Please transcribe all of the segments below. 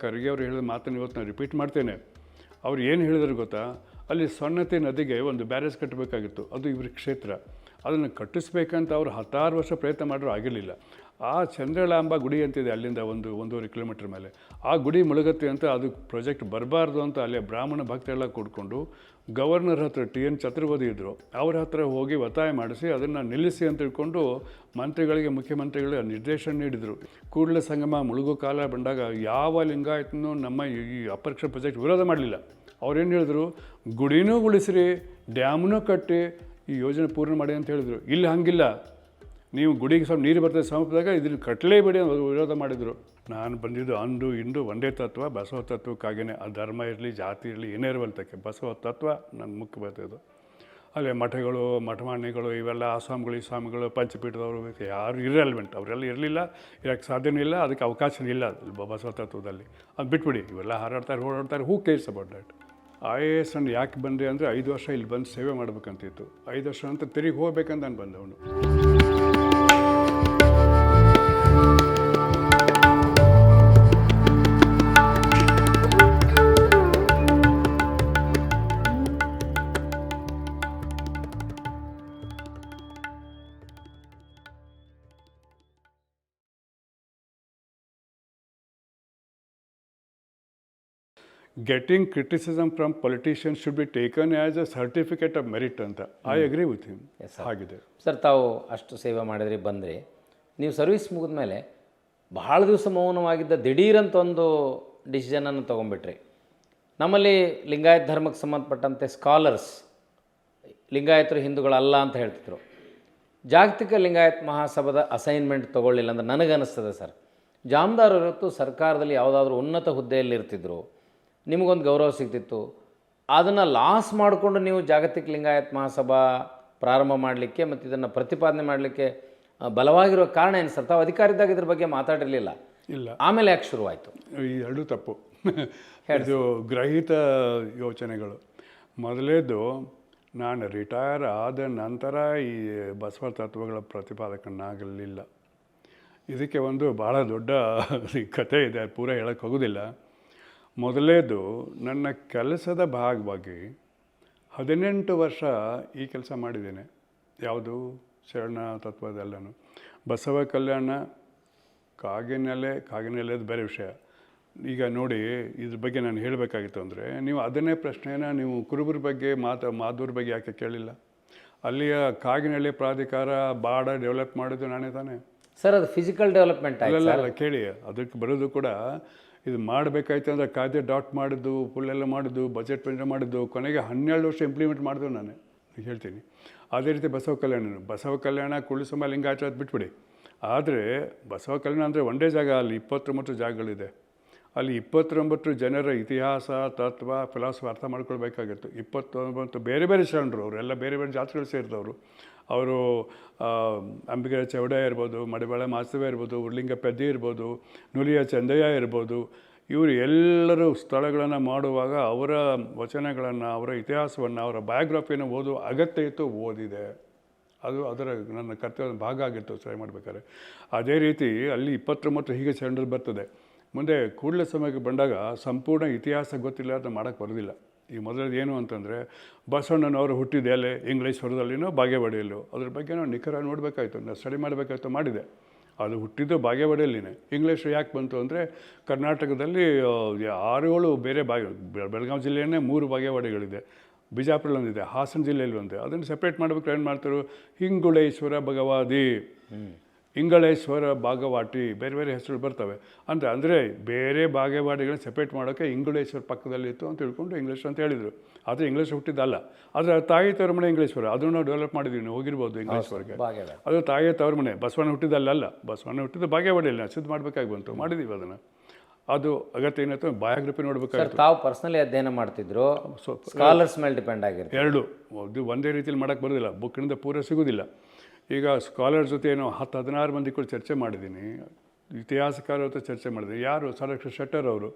ಖರ್ಗೆ ಅವರು ಹೇಳಿದ ಮಾತನ್ನು ಇವತ್ತು ನಾನು ರಿಪೀಟ್ ಮಾಡ್ತೇನೆ. ಅವ್ರು ಏನು ಹೇಳಿದ್ರು ಗೊತ್ತಾ? ಅಲ್ಲಿ ಸೊನ್ನತೆ ನದಿಗೆ ಒಂದು ಬ್ಯಾರೇಜ್ ಕಟ್ಟಬೇಕಾಗಿತ್ತು ಅದು ಇವ್ರ ಕ್ಷೇತ್ರ. ಅದನ್ನು ಕಟ್ಟಿಸ್ಬೇಕಂತ ಅವರು ಹತ್ತಾರು ವರ್ಷ ಪ್ರಯತ್ನ ಮಾಡಿದ್ರು ಆಗಿರಲಿಲ್ಲ. ಆ ಚಂದ್ರಳಾಂಬ ಗುಡಿ ಅಂತಿದೆ ಅಲ್ಲಿಂದ ಒಂದು ಒಂದೂವರೆ ಕಿಲೋಮೀಟ್ರ್ ಮೇಲೆ. ಆ ಗುಡಿ ಮುಳುಗತ್ತೆ ಅಂತ ಅದು ಪ್ರಾಜೆಕ್ಟ್ ಬರಬಾರ್ದು ಅಂತ ಅಲ್ಲಿ ಬ್ರಾಹ್ಮಣ ಭಕ್ತರೆಲ್ಲ ಕೂಡ್ಕೊಂಡು ಗವರ್ನರ್ ಹತ್ರ ಟಿ ಎನ್ ಚತುರ್ವೇದಿ ಇದ್ದರು ಅವ್ರ ಹತ್ರ ಹೋಗಿ ಒತ್ತಾಯ ಮಾಡಿಸಿ ಅದನ್ನು ನಿಲ್ಲಿಸಿ ಅಂತ ತಿಳ್ಕೊಂಡು ಮಂತ್ರಿಗಳಿಗೆ, ಮುಖ್ಯಮಂತ್ರಿಗಳಿಗೆ ನಿರ್ದೇಶನ ನೀಡಿದರು. ಕೂಡಲೇ ಸಂಗಮ ಮುಳುಗು ಕಾಲ ಬಂದಾಗ ಯಾವ ಲಿಂಗಾಯತನೂ ನಮ್ಮ ಈ ಅಪರಕ್ಷ ಪ್ರಾಜೆಕ್ಟ್ ವಿರೋಧ ಮಾಡಲಿಲ್ಲ. ಅವ್ರೇನು ಹೇಳಿದ್ರು? ಗುಡಿನೂ ಉಳಿಸ್ರಿ, ಡ್ಯಾಮ್ನೂ ಕಟ್ಟಿ ಈ ಯೋಜನೆ ಪೂರ್ಣ ಮಾಡಿ ಅಂತ ಹೇಳಿದರು. ಇಲ್ಲಿ ಹಂಗಿಲ್ಲ. ನೀವು ಗುಡಿಗೆ ಸ್ವಲ್ಪ ನೀರು ಬರ್ತದೆ ಸಮೀಪದಾಗ ಇದನ್ನು ಕಟ್ಟಲೇಬೇಡಿ ಅಂತ ವಿರೋಧ ಮಾಡಿದರು. ನಾನು ಬಂದಿದ್ದು ಅಂದು ಇಂದು ಒಂದೇ ತತ್ವ, ಬಸವ ತತ್ವಕ್ಕಾಗಿಯೇ ಆ ಧರ್ಮ ಇರಲಿ, ಜಾತಿ ಇರಲಿ, ಏನೇ ಇರುವಂತಕ್ಕೆ ಬಸವ ತತ್ವ ನನ್ನ ಮುಖ್ಯ ಬರ್ತಿದ್ದು ಅಲ್ಲೇ ಮಠಗಳು, ಮಠಮಾನ್ಯಗಳು, ಇವೆಲ್ಲ ಆಸಾಮ್ಗಳು ಈ ಸ್ವಾಮಿಗಳು ಪಂಚಪೀಠದವರು ಯಾರು ಇರಲ್ವೆಂಟ್ ಅವರೆಲ್ಲ ಇರಲಿಲ್ಲ, ಇರೋಕ್ಕೆ ಸಾಧ್ಯನೂ ಇಲ್ಲ, ಅದಕ್ಕೆ ಅವಕಾಶನೇ ಇಲ್ಲ ಬಸವ ತತ್ವದಲ್ಲಿ. ಅದು ಬಿಟ್ಬಿಡಿ, ಇವೆಲ್ಲ ಹಾರಾಡ್ತಾರೆ, ಓಡಾಡ್ತಾರೆ who cares about that I A S ಅನ್ನು ಯಾಕೆ ಬಂದೆ ಅಂದರೆ ಐದು ವರ್ಷ ಇಲ್ಲಿ ಬಂದು ಸೇವೆ ಮಾಡಬೇಕಂತಿತ್ತು. ಐದು ವರ್ಷ ಅಂತ ತಿರುಗಿ ಹೋಗ್ಬೇಕಂತ ನಾನು ಬಂದವನು. Getting criticism from politician should be taken as a certificate of merit ಅಂತ. ಐ ಅಗ್ರಿ ವಿತ್ ಹಿಮ್ ಆಗಿದೆ ಸರ್ ತಾವು ಅಷ್ಟು ಸೇವೆ ಮಾಡಿದ್ರಿ ಬಂದ್ರಿ ನೀವು ಸರ್ವಿಸ್ ಮುಗಿದ ಮೇಲೆ ಬಹಳ ದಿವಸ ಮೌನವಾಗಿದ್ದ ದಿಢೀರಂತ ಒಂದು ಡಿಸಿಷನನ್ನು ತೊಗೊಂಡ್ಬಿಟ್ರಿ. ನಮ್ಮಲ್ಲಿ ಲಿಂಗಾಯತ ಧರ್ಮಕ್ಕೆ ಸಂಬಂಧಪಟ್ಟಂತೆ ಸ್ಕಾಲರ್ಸ್ ಲಿಂಗಾಯತರು ಹಿಂದೂಗಳಲ್ಲ ಅಂತ ಹೇಳ್ತಿದ್ರು. ಜಾಗತಿಕ ಲಿಂಗಾಯತ್ ಮಹಾಸಭಾದ ಅಸೈನ್ಮೆಂಟ್ ತೊಗೊಳ್ಳಿಲ್ಲ ಅಂತ ನನಗನ್ನಿಸ್ತದೆ ಸರ್ ಜಾಮದಾರ್ ಇವತ್ತು ಸರ್ಕಾರದಲ್ಲಿ ಯಾವುದಾದ್ರೂ ಉನ್ನತ ಹುದ್ದೆಯಲ್ಲಿ ಇರ್ತಿದ್ರು ನಿಮಗೊಂದು ಗೌರವ ಸಿಗ್ತಿತ್ತು. ಅದನ್ನು ಲಾಸ್ ಮಾಡಿಕೊಂಡು ನೀವು ಜಾಗತಿಕ ಲಿಂಗಾಯತ್ ಮಹಾಸಭಾ ಪ್ರಾರಂಭ ಮಾಡಲಿಕ್ಕೆ ಮತ್ತು ಇದನ್ನು ಪ್ರತಿಪಾದನೆ ಮಾಡಲಿಕ್ಕೆ ಬಲವಾಗಿರುವ ಬಲವಾಗಿರೋ ಕಾರಣ ಏನು ಸರ್? ತಾವು ಅಧಿಕಾರ ಇದ್ದಾಗ ಇದ್ರ ಬಗ್ಗೆ ಮಾತಾಡಿರಲಿಲ್ಲ. ಇಲ್ಲ. ಆಮೇಲೆ ಯಾಕೆ ಶುರುವಾಯಿತು? ಈ ಎರಡೂ ತಪ್ಪು. ಇದು ಗ್ರಹಿತ ಯೋಚನೆಗಳು. ಮೊದಲೇದು ನಾನು ರಿಟೈರ್ ಆದ ನಂತರ ಈ ಬಸವ ತತ್ವಗಳ ಪ್ರತಿಪಾದಕನಾಗಲಿಲ್ಲ. ಇದಕ್ಕೆ ಒಂದು ಭಾಳ ದೊಡ್ಡ ಕತೆ ಕಥೆ ಇದೆ ಪೂರ ಹೇಳೋಕ್ಕೆ ಹೋಗೋದಿಲ್ಲ. ಮೊದಲೇದು ನನ್ನ ಕೆಲಸದ ಭಾಗವಾಗಿ ಹದಿನೆಂಟು ವರ್ಷ ಈ ಕೆಲಸ ಮಾಡಿದ್ದೇನೆ. ಯಾವುದು? ಶರಣ ತತ್ವದೆಲ್ಲನೂ. ಬಸವ ಕಲ್ಯಾಣ ಕಾಗಿನೆಲೆ ಕಾಗಿನೆಲೆದು ಬೇರೆ ವಿಷಯ. ಈಗ ನೋಡಿ ಇದ್ರ ಬಗ್ಗೆ ನಾನು ಹೇಳಬೇಕಾಗಿತ್ತು ಅಂದರೆ ನೀವು ಅದನ್ನೇ ಪ್ರಶ್ನೆನ ನೀವು ಕುರುಬರ ಬಗ್ಗೆ ಮಾತ ಮಾಧುರ ಬಗ್ಗೆ ಯಾಕೆ ಕೇಳಿಲ್ಲ? ಅಲ್ಲಿಯ ಕಾಗಿನೆಲೆ ಪ್ರಾಧಿಕಾರ ಬಾಡ ಡೆವಲಪ್ ಮಾಡಿದ್ದು ನಾನೇ ತಾನೇ? ಸರ್ ಅದು ಫಿಸಿಕಲ್ ಡೆವಲಪ್ಮೆಂಟ್ ಅಲ್ಲ ಅಲ್ಲ ಕೇಳಿ ಅದಕ್ಕೆ ಬರೋದು ಕೂಡ ಇದು ಮಾಡಬೇಕಾಯ್ತು ಅಂದರೆ ಕಾಯ್ದೆ ಡಾಟ್ ಮಾಡಿದ್ದು ಫುಲ್ಲೆಲ್ಲ ಮಾಡಿದ್ದು ಬಜೆಟ್ ಪೇಂಟ್ ಮಾಡಿದ್ದು, ಕೊನೆಗೆ ಹನ್ನೆರಡು ವರ್ಷ ಇಂಪ್ಲಿಮೆಂಟ್ ಮಾಡ್ದೆ ನಾನು. ಹೇಳ್ತೀನಿ. ಅದೇ ರೀತಿ ಬಸವ ಕಲ್ಯಾಣ ಬಸವ ಕಲ್ಯಾಣ ಕುಳಿಸಮ ಲಿಂಗಾಯತ ಬಿಟ್ಬಿಡಿ. ಆದರೆ ಬಸವ ಕಲ್ಯಾಣ ಅಂದರೆ ಒಂದೇ ಜಾಗ, ಅಲ್ಲಿ ಇಪ್ಪತ್ತೊಂಬತ್ತು ಜಾಗಗಳಿದೆ. ಅಲ್ಲಿ ಇಪ್ಪತ್ತೊಂಬತ್ತು ಜನರ ಇತಿಹಾಸ, ತತ್ವ ಫಿಲಾಸಫಿ ಅರ್ಥ ಮಾಡ್ಕೊಳ್ಬೇಕಾಗಿತ್ತು. ಇಪ್ಪತ್ತೊಂಬತ್ತು ಬೇರೆ ಬೇರೆ ಶರಣರು, ಅವರೆಲ್ಲ ಬೇರೆ ಬೇರೆ ಜಾತ್ರೆಗಳು ಸೇರಿದವರು. ಅವರು ಅಂಬಿಗರ ಚೌಡ ಇರ್ಬೋದು ಮಡಿವಾಳ ಮಾಸ್ತವ ಇರ್ಬೋದು, ಉರ್ಲಿಂಗ ಪೆದ್ದಿ ಇರ್ಬೋದು, ನುಲಿಯ ಚಂದಯ್ಯ ಇರ್ಬೋದು, ಇವರು ಎಲ್ಲರೂ ಸ್ಥಳಗಳನ್ನು ಮಾಡುವಾಗ ಅವರ ವಚನಗಳನ್ನು, ಅವರ ಇತಿಹಾಸವನ್ನು, ಅವರ ಬಯೋಗ್ರಫಿಯನ್ನು ಓದುವ ಅಗತ್ಯ ಇತ್ತು, ಓದಿದೆ. ಅದು ಅದರ ನನ್ನ ಕರ್ತವ್ಯದ ಭಾಗ ಆಗಿತ್ತು, ಸರಿ ಮಾಡಬೇಕಾದ್ರೆ. ಅದೇ ರೀತಿ ಅಲ್ಲಿ ಇಪ್ಪತ್ತೊಂಬತ್ತು ಹೀಗೆ ಚರಂಡರ್ ಬರ್ತದೆ. ಮುಂದೆ ಕೂಡಲೇ ಸಮಯಕ್ಕೆ ಬಂದಾಗ ಸಂಪೂರ್ಣ ಇತಿಹಾಸ ಗೊತ್ತಿಲ್ಲ ಅದನ್ನು ಮಾಡೋಕ್ಕೆ ಬರೋದಿಲ್ಲ. ಈ ಮೊದಲದು ಏನು ಅಂತಂದರೆ, ಬಸವಣ್ಣನವರು ಹುಟ್ಟಿದ ಎಲೆ ಇಂಗ್ಲೀಶ್ವರದಲ್ಲಿನೋ ಬಾಗೇವಾಡಿಯಲ್ಲೋ, ಅದ್ರ ಬಗ್ಗೆ ನಾವು ನಿಖರ ನೋಡಬೇಕಾಯ್ತು ನಾನು ಸ್ಟಡಿ ಮಾಡಬೇಕಾಯ್ತು ಮಾಡಿದೆ. ಅದು ಹುಟ್ಟಿದ್ದು ಬಾಗೇವಾಡಿಯಲ್ಲಿನೇ. ಇಂಗ್ಲೀಷ್ ಯಾಕೆ ಬಂತು ಅಂದರೆ, ಕರ್ನಾಟಕದಲ್ಲಿ ಆರು ಏಳು ಬೇರೆ ಬಾಗಿ ಬೆಳಗಾವಿ ಜಿಲ್ಲೆಯನ್ನೇ ಮೂರು ಬಾಗೇವಾಡಿಗಳಿದೆ. ಬಿಜಾಪುರಲ್ಲಿ ಒಂದಿದೆ ಹಾಸನ ಜಿಲ್ಲೆಯಲ್ಲಿ ಒಂದಿದೆ ಅದನ್ನು ಸಪ್ರೇಟ್ ಮಾಡಬೇಕು ಏನು ಮಾಡ್ತಾರೆ? ಹಿಂಗುಳೇಶ್ವರ ಭಗವಾದಿ. ಇಂಗಳೇಶ್ವರ ಭಾಗವಾಟಿ ಬೇರೆ ಬೇರೆ ಹೆಸರುಗಳು ಬರ್ತವೆ. ಅಂತ ಅಂದರೆ ಬೇರೆ ಭಾಗವಾಡಿಗಳನ್ನ ಸಪ್ರೇಟ್ ಮಾಡೋಕ್ಕೆ ಇಂಗಳೇಶ್ವರ ಪಕ್ಕದಲ್ಲಿತ್ತು ಅಂತ ತಿಳ್ಕೊಂಡು ಇಂಗ್ಲೀಷ್ ಅಂತ ಹೇಳಿದರು. ಆದರೆ ಇಂಗ್ಲೀಷ್ ಹುಟ್ಟಿದ್ದಲ್ಲ. ಆದರೆ ತಾಯಿ ತವರ ಮನೆ ಇಂಗ್ಲೀಶ್ವರ ಅದನ್ನು ನಾವು ಡೆವಲಪ್ ಮಾಡಿದ್ದೀವಿ ನೀವು ಹೋಗಿರ್ಬೋದು ಇಂಗ್ಲೇಶ್ವರಿಗೆ ಅದು ತಾಯಿ ತವರ ಮನೆ ಬಸವಣ್ಣ ಹುಟ್ಟಿದ್ದಲ್ಲ ಬಸವಣ್ಣ ಹುಟ್ಟಿದ್ದು ಬಾಗೇವಾಡಿಯಲ್ಲಿ ನಾವು ಸಿದ್ಧ ಮಾಡಬೇಕಾಗಿ ಬಂತು. ಮಾಡಿದ್ದೀವಿ ಅದನ್ನು. ಅದು ಅಗತ್ಯ ಏನಾಯ್ತು ಬಯೋಗ್ರಫಿ ನೋಡಬೇಕಾಗಿತ್ತು. ತಾವು ಪರ್ಸನಲಿ ಅಧ್ಯಯನ ಮಾಡ್ತಿದ್ರು. ಸ್ಕಾಲರ್ಸ್ ಮೇಲೆ ಡಿಪೆಂಡ್ ಆಗಿರುತ್ತೆ ಎರಡು. ಇದು ಒಂದೇ ರೀತಿಯಲ್ಲಿ ಮಾಡೋಕ್ಕೆ ಬರೋದಿಲ್ಲ. ಬುಕ್ಕಿನಿಂದ ಪೂರ ಸಿಗೋದಿಲ್ಲ. ಈಗ ಸ್ಕಾಲರ್ ಜೊತೆ ಏನೋ ಹತ್ತು, ಹದಿನಾರು ಮಂದಿ ಕೂಡ ಚರ್ಚೆ ಮಾಡಿದ್ದೀನಿ. ಇತಿಹಾಸಕಾರ ಜೊತೆ ಚರ್ಚೆ ಮಾಡಿದೆ. ಯಾರು? ಸಡಕ್ಷ ಶೆಟ್ಟರ್ ಅವರು.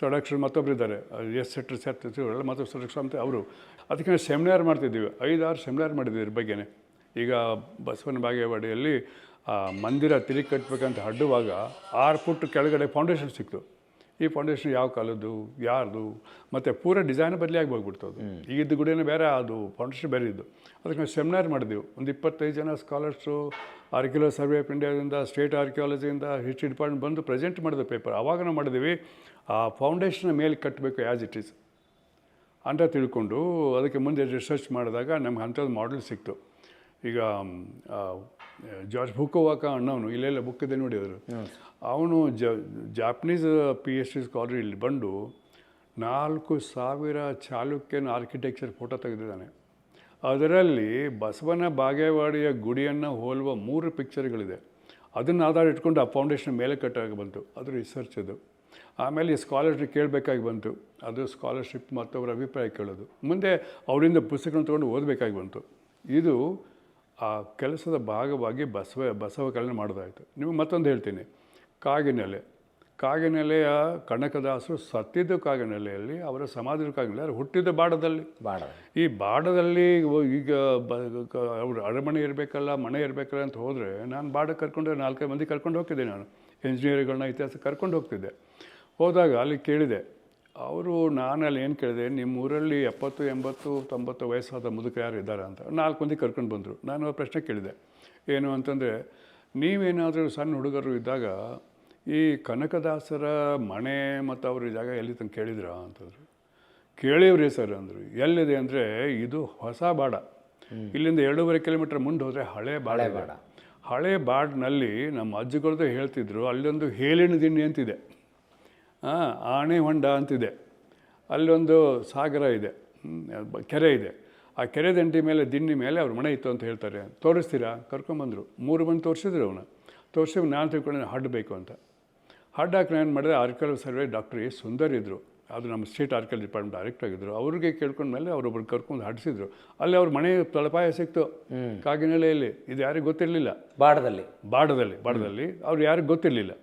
ಸಡಕ್ಷರ್ ಮತ್ತೊಬ್ಬರು ಇದ್ದಾರೆ. ಎಸ್ ಶೆಟ್ಟರ್ ಎಲ್ಲ ಮತ್ತೊಬ್ಬರು ಸಡಕ್ಷ ಅಂತ ಅವರು. ಅದಕ್ಕೆ ಸೆಮಿನಾರ್ ಮಾಡ್ತಿದ್ದೀವಿ. ಐದಾರು ಸೆಮಿನಾರ್ ಮಾಡಿದ್ದೀವಿ ಇದ್ರ ಬಗ್ಗೆನೇ. ಈಗ ಬಸವನ ಬಾಗೇವಾಡಿಯಲ್ಲಿ ಮಂದಿರ ತಿರುಗಿ ಕಟ್ಟಬೇಕಂತ ಅಡ್ಡುವಾಗ ಆರು ಫುಟ್ ಕೆಳಗಡೆ ಫೌಂಡೇಶನ್ ಸಿಕ್ತು. ಈ ಫೌಂಡೇಶನ್ ಯಾವ ಕಾಲದ್ದು ಯಾರ್ದು ಮತ್ತು ಪೂರ ಡಿಸೈನ್ ಬದಲಿ ಆಗಿ ಹೋಗ್ಬಿಡ್ತು ಅದು. ಈಗಿದ್ದು ಗುಡಿನೇ ಬೇರೆ ಅದು ಫೌಂಡೇಶನ್ ಬೇರೆ ಇದ್ದು. ಅದಕ್ಕೆ ನಾವು ಸೆಮಿನಾರ್ ಮಾಡಿದೆವು. ಒಂದು ಇಪ್ಪತ್ತೈದು ಜನ ಸ್ಕಾಲರ್ಸು ಆರ್ಕಿಯೋ ಸರ್ವೆ ಆಫ್ ಇಂಡಿಯಾದಿಂದ ಸ್ಟೇಟ್ ಆರ್ಕಿಯಾಲಜಿಯಿಂದ ಹಿಸ್ಟ್ರಿ ಡಿಪಾರ್ಟ್ಮೆಂಟ್ ಬಂದು ಪ್ರೆಸೆಂಟ್ ಮಾಡಿದ ಪೇಪರ್ ಆವಾಗ ನಾವು ಮಾಡಿದ್ವಿ ಆ ಫೌಂಡೇಶನ್ ಮೇಲೆ ಕಟ್ಟಬೇಕು ಆ್ಯಸ್ ಇಟ್ ಈಸ್ ಅಂತ ತಿಳ್ಕೊಂಡು ಅದಕ್ಕೆ ಮುಂದೆ ರಿಸರ್ಚ್ ಮಾಡಿದಾಗ ನಮ್ಗೆ ಅಂಥದ್ದು ಮಾಡೆಲ್ ಸಿಕ್ತು. ಈಗ ಜಾರ್ಜ್ ಬುಕ್ಕೋವಾಕ ಅಣ್ಣವನು ಇಲ್ಲೆಲ್ಲ ಬುಕ್ ಇದೆ ನೋಡಿ ಅವರು ಅವನು ಜ Japanese P H D scholar ಇಲ್ಲಿ ಬಂದು ನಾಲ್ಕು ಸಾವಿರ ಚಾಲುಕ್ಯನ ಆರ್ಕಿಟೆಕ್ಚರ್ ಫೋಟೋ ತೆಗೆದಿದ್ದಾನೆ. ಅದರಲ್ಲಿ ಬಸವನ ಬಾಗೇವಾಡಿಯ ಗುಡಿಯನ್ನು ಹೋಲುವ ಮೂರು ಪಿಕ್ಚರ್ಗಳಿದೆ ಅದನ್ನು ಆಧಾರ ಇಟ್ಕೊಂಡು ಆ ಫೌಂಡೇಶನ್ ಮೇಲೆ ಕಟ್ಟಾಗಿ ಬಂತು. ಅದು ರಿಸರ್ಚ್ ಅದು. ಆಮೇಲೆ ಈ ಸ್ಕಾಲರ್ಶಿಪ್ ಕೇಳಬೇಕಾಗಿ ಬಂತು. ಅದು ಸ್ಕಾಲರ್ಶಿಪ್ ಮತ್ತೊಬ್ಬರ ಅಭಿಪ್ರಾಯ ಕೇಳೋದು. ಮುಂದೆ ಅವರಿಂದ ಪುಸ್ತಕಗಳನ್ನು ತೊಗೊಂಡು ಓದಬೇಕಾಗಿ ಬಂತು. ಇದು ಆ ಕೆಲಸದ ಭಾಗವಾಗಿ ಬಸವ ಬಸವ ಕಲ್ಯಾಣ ಮಾಡೋದಾಯಿತು. ನಿಮಗೆ ಮತ್ತೊಂದು ಹೇಳ್ತೀನಿ. ಕಾಗಿನೆಲೆ. ಕಾಗಿನೆಲೆಯ ಕನಕದಾಸರು ಸತ್ತಿದ್ದು ಕಾಗಿನೆಲೆಯಲ್ಲಿ ಅವರ ಸಮಾಧಿ ಕಾಗಿನೆಲೆ ಹುಟ್ಟಿದ್ದ ಹುಟ್ಟಿದ್ದು ಬಾಡದಲ್ಲಿ. ಬಾಡ ಈ ಬಾಡದಲ್ಲಿ ಈಗ ಬ ಅವ್ರು ಅರಮನೆ ಇರಬೇಕಲ್ಲ ಮನೆ ಇರಬೇಕಲ್ಲ ಅಂತ ಹೋದರೆ ನಾನು ಬಾಡ ಕರ್ಕೊಂಡು ನಾಲ್ಕೈದು ಮಂದಿ ಕರ್ಕೊಂಡು ಹೋಗ್ತಿದ್ದೆ ನಾನು. ಇಂಜಿನಿಯರ್ಗಳನ್ನ ಇತಿಹಾಸ ಕರ್ಕೊಂಡು ಹೋಗ್ತಿದ್ದೆ. ಹೋದಾಗ ಅಲ್ಲಿ ಕೇಳಿದೆ ಅವರು ನಾನು ಅಲ್ಲಿ ಏನು ಕೇಳಿದೆ? ನಿಮ್ಮ ಊರಲ್ಲಿ ಎಪ್ಪತ್ತು ಎಂಬತ್ತು ತೊಂಬತ್ತು ವಯಸ್ಸಾದ ಮುದುಕ ಯಾರು ಇದ್ದಾರೆ ಅಂತ? ನಾಲ್ಕು ಮಂದಿ ಕರ್ಕೊಂಡು ಬಂದರು. ನಾನು ಪ್ರಶ್ನೆ ಕೇಳಿದೆ ಏನು ಅಂತಂದರೆ ನೀವೇನಾದರೂ ಸಣ್ಣ ಹುಡುಗರು ಇದ್ದಾಗ ಈ ಕನಕದಾಸರ ಮನೆ ಮತ್ತು ಅವ್ರ ಜಾಗ ಎಲ್ಲಿ ತಂದು ಕೇಳಿದ್ರಾ ಅಂತಂದರು. ಕೇಳಿವ್ರಿ ಸರ್ ಅಂದರು. ಎಲ್ಲಿದೆ ಅಂದರೆ ಇದು ಹೊಸ ಬಾಡ. ಇಲ್ಲಿಂದ ಎರಡೂವರೆ ಕಿಲೋಮೀಟರ್ ಮುಂದೆ ಹೋದರೆ ಹಳೆ ಬಾಡ ಬಾಡ. ಹಳೆ ಬಾಡ್ನಲ್ಲಿ ನಮ್ಮ ಅಜ್ಜಿಗಳದ್ದು ಹೇಳ್ತಿದ್ರು ಅಲ್ಲೊಂದು ಹೇಲಿನ ದಿಣ್ಣೆ ಅಂತಿದೆ. ಆಣೆ ಹೊಂಡ ಅಂತಿದೆ. ಅಲ್ಲೊಂದು ಸಾಗರ ಇದೆ. ಕೆರೆ ಇದೆ. ಆ ಕೆರೆ ದಂಡಿ ಮೇಲೆ ದಿಣ್ಣಿ ಮೇಲೆ ಅವ್ರ ಮನೆ ಇತ್ತು ಅಂತ ಹೇಳ್ತಾರೆ. ತೋರಿಸ್ತೀರಾ? ಕರ್ಕೊಂಬಂದರು. ಮೂರು ಮಂದಿ ತೋರಿಸಿದ್ರು ಅವನು. ತೋರಿಸಿ ನಾನು ತಿಳ್ಕೊಂಡು ಹಡ್ಬೇಕು ಅಂತ. ಹಡ್ ಹಾಕಿ ಏನು ಮಾಡಿದೆ ಆರ್ಕಲ್ ಸರ್ವೆ ಡಾಕ್ಟರ್ ಎಸ್ ಸುಂದರ್ ಇದ್ದರು ಅದು ನಮ್ಮ ಸ್ಟೇಟ್ ಆರ್ಕಲ್ ಡಿಪಾರ್ಟ್ಮೆಂಟ್ ಡೈರೆಕ್ಟ್ ಆಗಿದ್ದರು ಅವ್ರಿಗೆ ಕೇಳ್ಕೊಂಡ್ಮೇಲೆ ಅವರೊಬ್ರು ಕರ್ಕೊಂಡು ಹಾಡಿಸಿದ್ರು. ಅಲ್ಲಿ ಅವ್ರ ಮನೆ ತಳಪಾಯ ಸಿಕ್ತು. ಕಾಗಿನೆಲೆಯಲ್ಲಿ. ಇದು ಯಾರಿಗೂ ಗೊತ್ತಿರಲಿಲ್ಲ. ಬಾಡದಲ್ಲಿ ಬಾಡದಲ್ಲಿ ಬಾಡದಲ್ಲಿ ಅವ್ರು ಯಾರಿಗೂ ಗೊತ್ತಿರಲಿಲ್ಲ.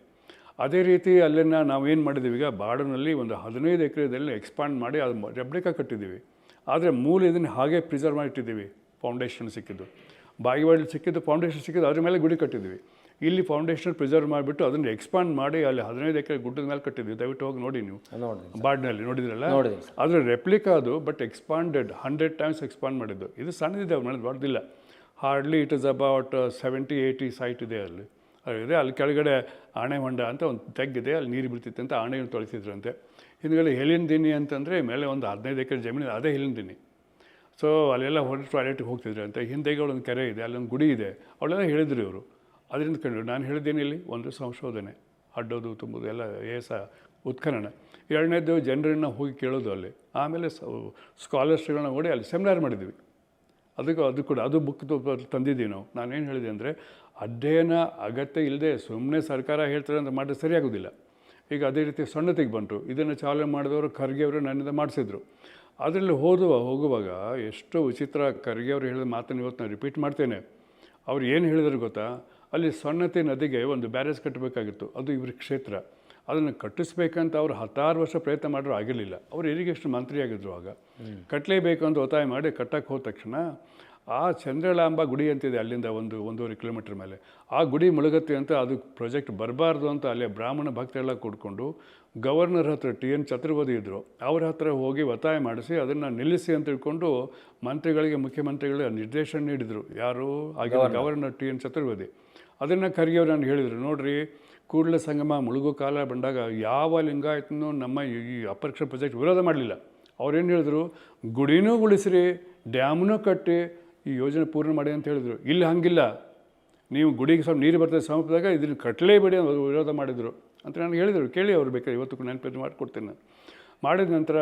ಅದೇ ರೀತಿ ಅಲ್ಲಿನ ನಾವೇನು ಮಾಡಿದ್ದೀವಿ ಈಗ ಬಾಡನಲ್ಲಿ ಒಂದು ಹದಿನೈದು ಎಕರೆದಲ್ಲಿ ಎಕ್ಸ್ಪಾಂಡ್ ಮಾಡಿ ಅದು ರೆಪ್ಲಿಕಾ ಕಟ್ಟಿದ್ದೀವಿ. ಆದರೆ ಮೂಲ ಇದನ್ನು ಹಾಗೆ ಪ್ರಿಸರ್ವ್ ಮಾಡಿ ಇಟ್ಟಿದ್ದೀವಿ ಫೌಂಡೇಶನ್ ಸಿಕ್ಕಿದ್ದು. ಬಾಗಿವಾಡಲ್ಲಿ ಸಿಕ್ಕಿದ್ದು ಫೌಂಡೇಶನ್ ಸಿಕ್ಕಿದ್ದು ಅದ್ರ ಮೇಲೆ ಗುಡಿ ಕಟ್ಟಿದ್ದೀವಿ. ಇಲ್ಲಿ ಫೌಂಡೇಶನ್ ಪ್ರಿಸರ್ವ್ ಮಾಡಿಬಿಟ್ಟು ಅದನ್ನು ಎಕ್ಸ್ಪಾಂಡ್ ಮಾಡಿ ಅಲ್ಲಿ ಹದಿನೈದು ಎಕರೆ ಗುಡ್ಡದ ಮೇಲೆ ಕಟ್ಟಿದ್ವಿ ದಯವಿಟ್ಟು ಹೋಗಿ ನೋಡಿ ನೀವು. ಬಾಡ್ನಲ್ಲಿ ನೋಡಿದ್ರಲ್ಲ? ನೋಡಿದೆ ಅದರ ರೆಪ್ಲಿಕಾ ಅದು but expanded hundred times expand ಮಾಡಿದ್ದು. ಇದು ಸಣ್ಣದಿದೆ ಅವ್ರು ಮನೆ ದೊಡ್ಡದಿಲ್ಲ. Hardly it is about seventy eighty site ಇದೆ ಅಲ್ಲಿ. ಇದೆ ಅಲ್ಲಿ ಕೆಳಗಡೆ ಆಣೆ ಹೊಂಡ ಅಂತ ಒಂದು ತೆಗ್ಗಿದೆ ಅಲ್ಲಿ ನೀರು ಬೀಳ್ತಿತ್ತು ಅಂತ ಆಣೆಯನ್ನು ತೊಳಿಸಿದ್ರಂತೆ. ಹಿಂದ್ಗಡೆ ಹೆಲಿನ ದಿನಿ ಅಂತಂದರೆ ಮೇಲೆ ಒಂದು ಹದಿನೈದು ಎಕರೆ ಜಮೀನು ಅದೇ ಹೆಲಿನ ದಿನಿ ಸೊ ಅಲ್ಲೆಲ್ಲ ಹೊರಟು ಟಾಯ್ಲೆಟ್ಗೆ ಹೋಗ್ತಿದ್ರು ಅಂತ ಹಿಂದೆಗೆ ಒಂದು ಕೆರೆ ಇದೆ ಅಲ್ಲೊಂದು ಗುಡಿ ಇದೆ. ಅವಳೆಲ್ಲ ಹೇಳಿದ್ರು ಇವರು. ಅದರಿಂದ ಕಂಡು ನಾನು ಹೇಳಿದ್ದೇನೆ ಇಲ್ಲಿ, ಒಂದು ಸಂಶೋಧನೆ, ಅಡ್ಡೋದು, ತುಂಬೋದು, ಎಲ್ಲ ಏಸ ಉತ್ಖನನ. ಎರಡನೇದು ಜನರನ್ನು ಹೋಗಿ ಕೇಳೋದು ಅಲ್ಲಿ. ಆಮೇಲೆ ಸ್ಕಾಲರ್ಸ್ಗಳನ್ನ ಓಡಿ ಅಲ್ಲಿ ಸೆಮಿನಾರ್ ಮಾಡಿದ್ವಿ. ಅದಕ್ಕೆ, ಅದು ಕೂಡ, ಅದು ಬುಕ್ ತಂದಿದ್ದೀವಿ ನಾವು. ನಾನೇನು ಹೇಳಿದೆ ಅಂದರೆ, ಅಧ್ಯಯನ ಅಗತ್ಯ ಇಲ್ಲದೆ ಸುಮ್ಮನೆ ಸರ್ಕಾರ ಹೇಳ್ತಾರೆ ಅಂತ ಮಾಡಿದ್ರೆ ಸರಿಯಾಗೋದಿಲ್ಲ ಈಗ ಅದೇ ರೀತಿ ಸಣ್ಣತಿಗೆ ಬಂತು. ಇದನ್ನು ಚಾಲನೆ ಮಾಡಿದವರು ಖರ್ಗೆ ಅವರು ನನ್ನಿಂದ ಮಾಡಿಸಿದ್ರು. ಅದರಲ್ಲಿ ಹೋದುವ ಹೋಗುವಾಗ ಎಷ್ಟು ವಿಚಿತ್ರ ಖರ್ಗೆ ಅವರು ಹೇಳಿದ ಮಾತನ್ನು ಇವತ್ತು ನಾನು ರಿಪೀಟ್ ಮಾಡ್ತೇನೆ. ಅವ್ರು ಏನು ಹೇಳಿದ್ರು ಗೊತ್ತಾ? ಅಲ್ಲಿ ಸಣ್ಣತೆ ನದಿಗೆ ಒಂದು ಬ್ಯಾರೇಜ್ ಕಟ್ಟಬೇಕಾಗಿತ್ತು. ಅದು ಇವ್ರ ಕ್ಷೇತ್ರ. ಅದನ್ನು ಕಟ್ಟಿಸ್ಬೇಕಂತ ಅವರು ಹತ್ತಾರು ವರ್ಷ ಪ್ರಯತ್ನ ಮಾಡಿದ್ರು ಆಗಿರಲಿಲ್ಲ. ಅವರು ಇರಿಗೇಷನ್ ಮಂತ್ರಿ ಆಗಿದ್ರು ಆಗ ಕಟ್ಟಲೇಬೇಕು ಅಂತ ಒತ್ತಾಯ ಮಾಡಿ ಕಟ್ಟಕ್ಕೆ ಹೋದ ತಕ್ಷಣ ಆ ಚಂದ್ರಲಾಂಬ ಗುಡಿ ಅಂತಿದೆ ಅಲ್ಲಿಂದ ಒಂದು ಒಂದೂವರೆ ಕಿಲೋಮೀಟ್ರ್ ಮೇಲೆ. ಆ ಗುಡಿ ಮುಳುಗತ್ತೆ ಅಂತ ಅದು ಪ್ರಾಜೆಕ್ಟ್ ಬರಬಾರ್ದು ಅಂತ ಅಲ್ಲೇ ಬ್ರಾಹ್ಮಣ ಭಕ್ತರೆಲ್ಲ ಕೂಡ್ಕೊಂಡು ಗವರ್ನರ್ ಹತ್ರ ಟಿ ಎನ್ ಚತುರ್ವದಿ ಇದ್ದರು ಅವ್ರ ಹತ್ರ ಹೋಗಿ ಒತ್ತಾಯ ಮಾಡಿಸಿ ಅದನ್ನು ನಿಲ್ಲಿಸಿ ಅಂತ ತಿಳ್ಕೊಂಡು ಮಂತ್ರಿಗಳಿಗೆ ಮುಖ್ಯಮಂತ್ರಿಗಳಿಗೆ ನಿರ್ದೇಶನ ನೀಡಿದರು. ಯಾರು ಆಗಿರೋ ಗವರ್ನರ್. ಟಿ ಎನ್ ಚತುರ್ವೇದಿ ಅದನ್ನು ಅವ್ರು ನಾನು ಹೇಳಿದರು. ನೋಡ್ರಿ, ಕೂಡಲ ಸಂಗಮ ಮುಳುಗು ಕಾಲ ಬಂದಾಗ ಯಾವ ಲಿಂಗಾಯತನೂ ನಮ್ಮ ಈ ಅಪರಕ್ಷ ಪ್ರಾಜೆಕ್ಟ್ ವಿರೋಧ ಮಾಡಲಿಲ್ಲ. ಅವ್ರೇನು ಹೇಳಿದ್ರು, ಗುಡಿನೂ ಉಳಿಸ್ರಿ, ಡ್ಯಾಮ್ನೂ ಕಟ್ಟಿ, ಈ ಯೋಜನೆ ಪೂರ್ಣ ಮಾಡಿ ಅಂತ ಹೇಳಿದರು. ಇಲ್ಲಿ ಹಂಗಿಲ್ಲ. ನೀವು ಗುಡಿಗೆ ಸ್ವಲ್ಪ ನೀರು ಬರ್ತದೆ, ಸಮೀಪದಾಗ ಇದನ್ನು ಕಟ್ಟಲೇಬೇಡಿ ಅಂತ ವಿರೋಧ ಮಾಡಿದರು ಅಂತ ನಾನು ಹೇಳಿದರು. ಕೇಳಿ ಅವ್ರು ಬೇಕಾದ್ರೆ ಇವತ್ತು ಕೂಡ ನೆನಪು ಮಾಡಿಕೊಡ್ತೀನಿ. ನಾನು ಮಾಡಿದ ನಂತರ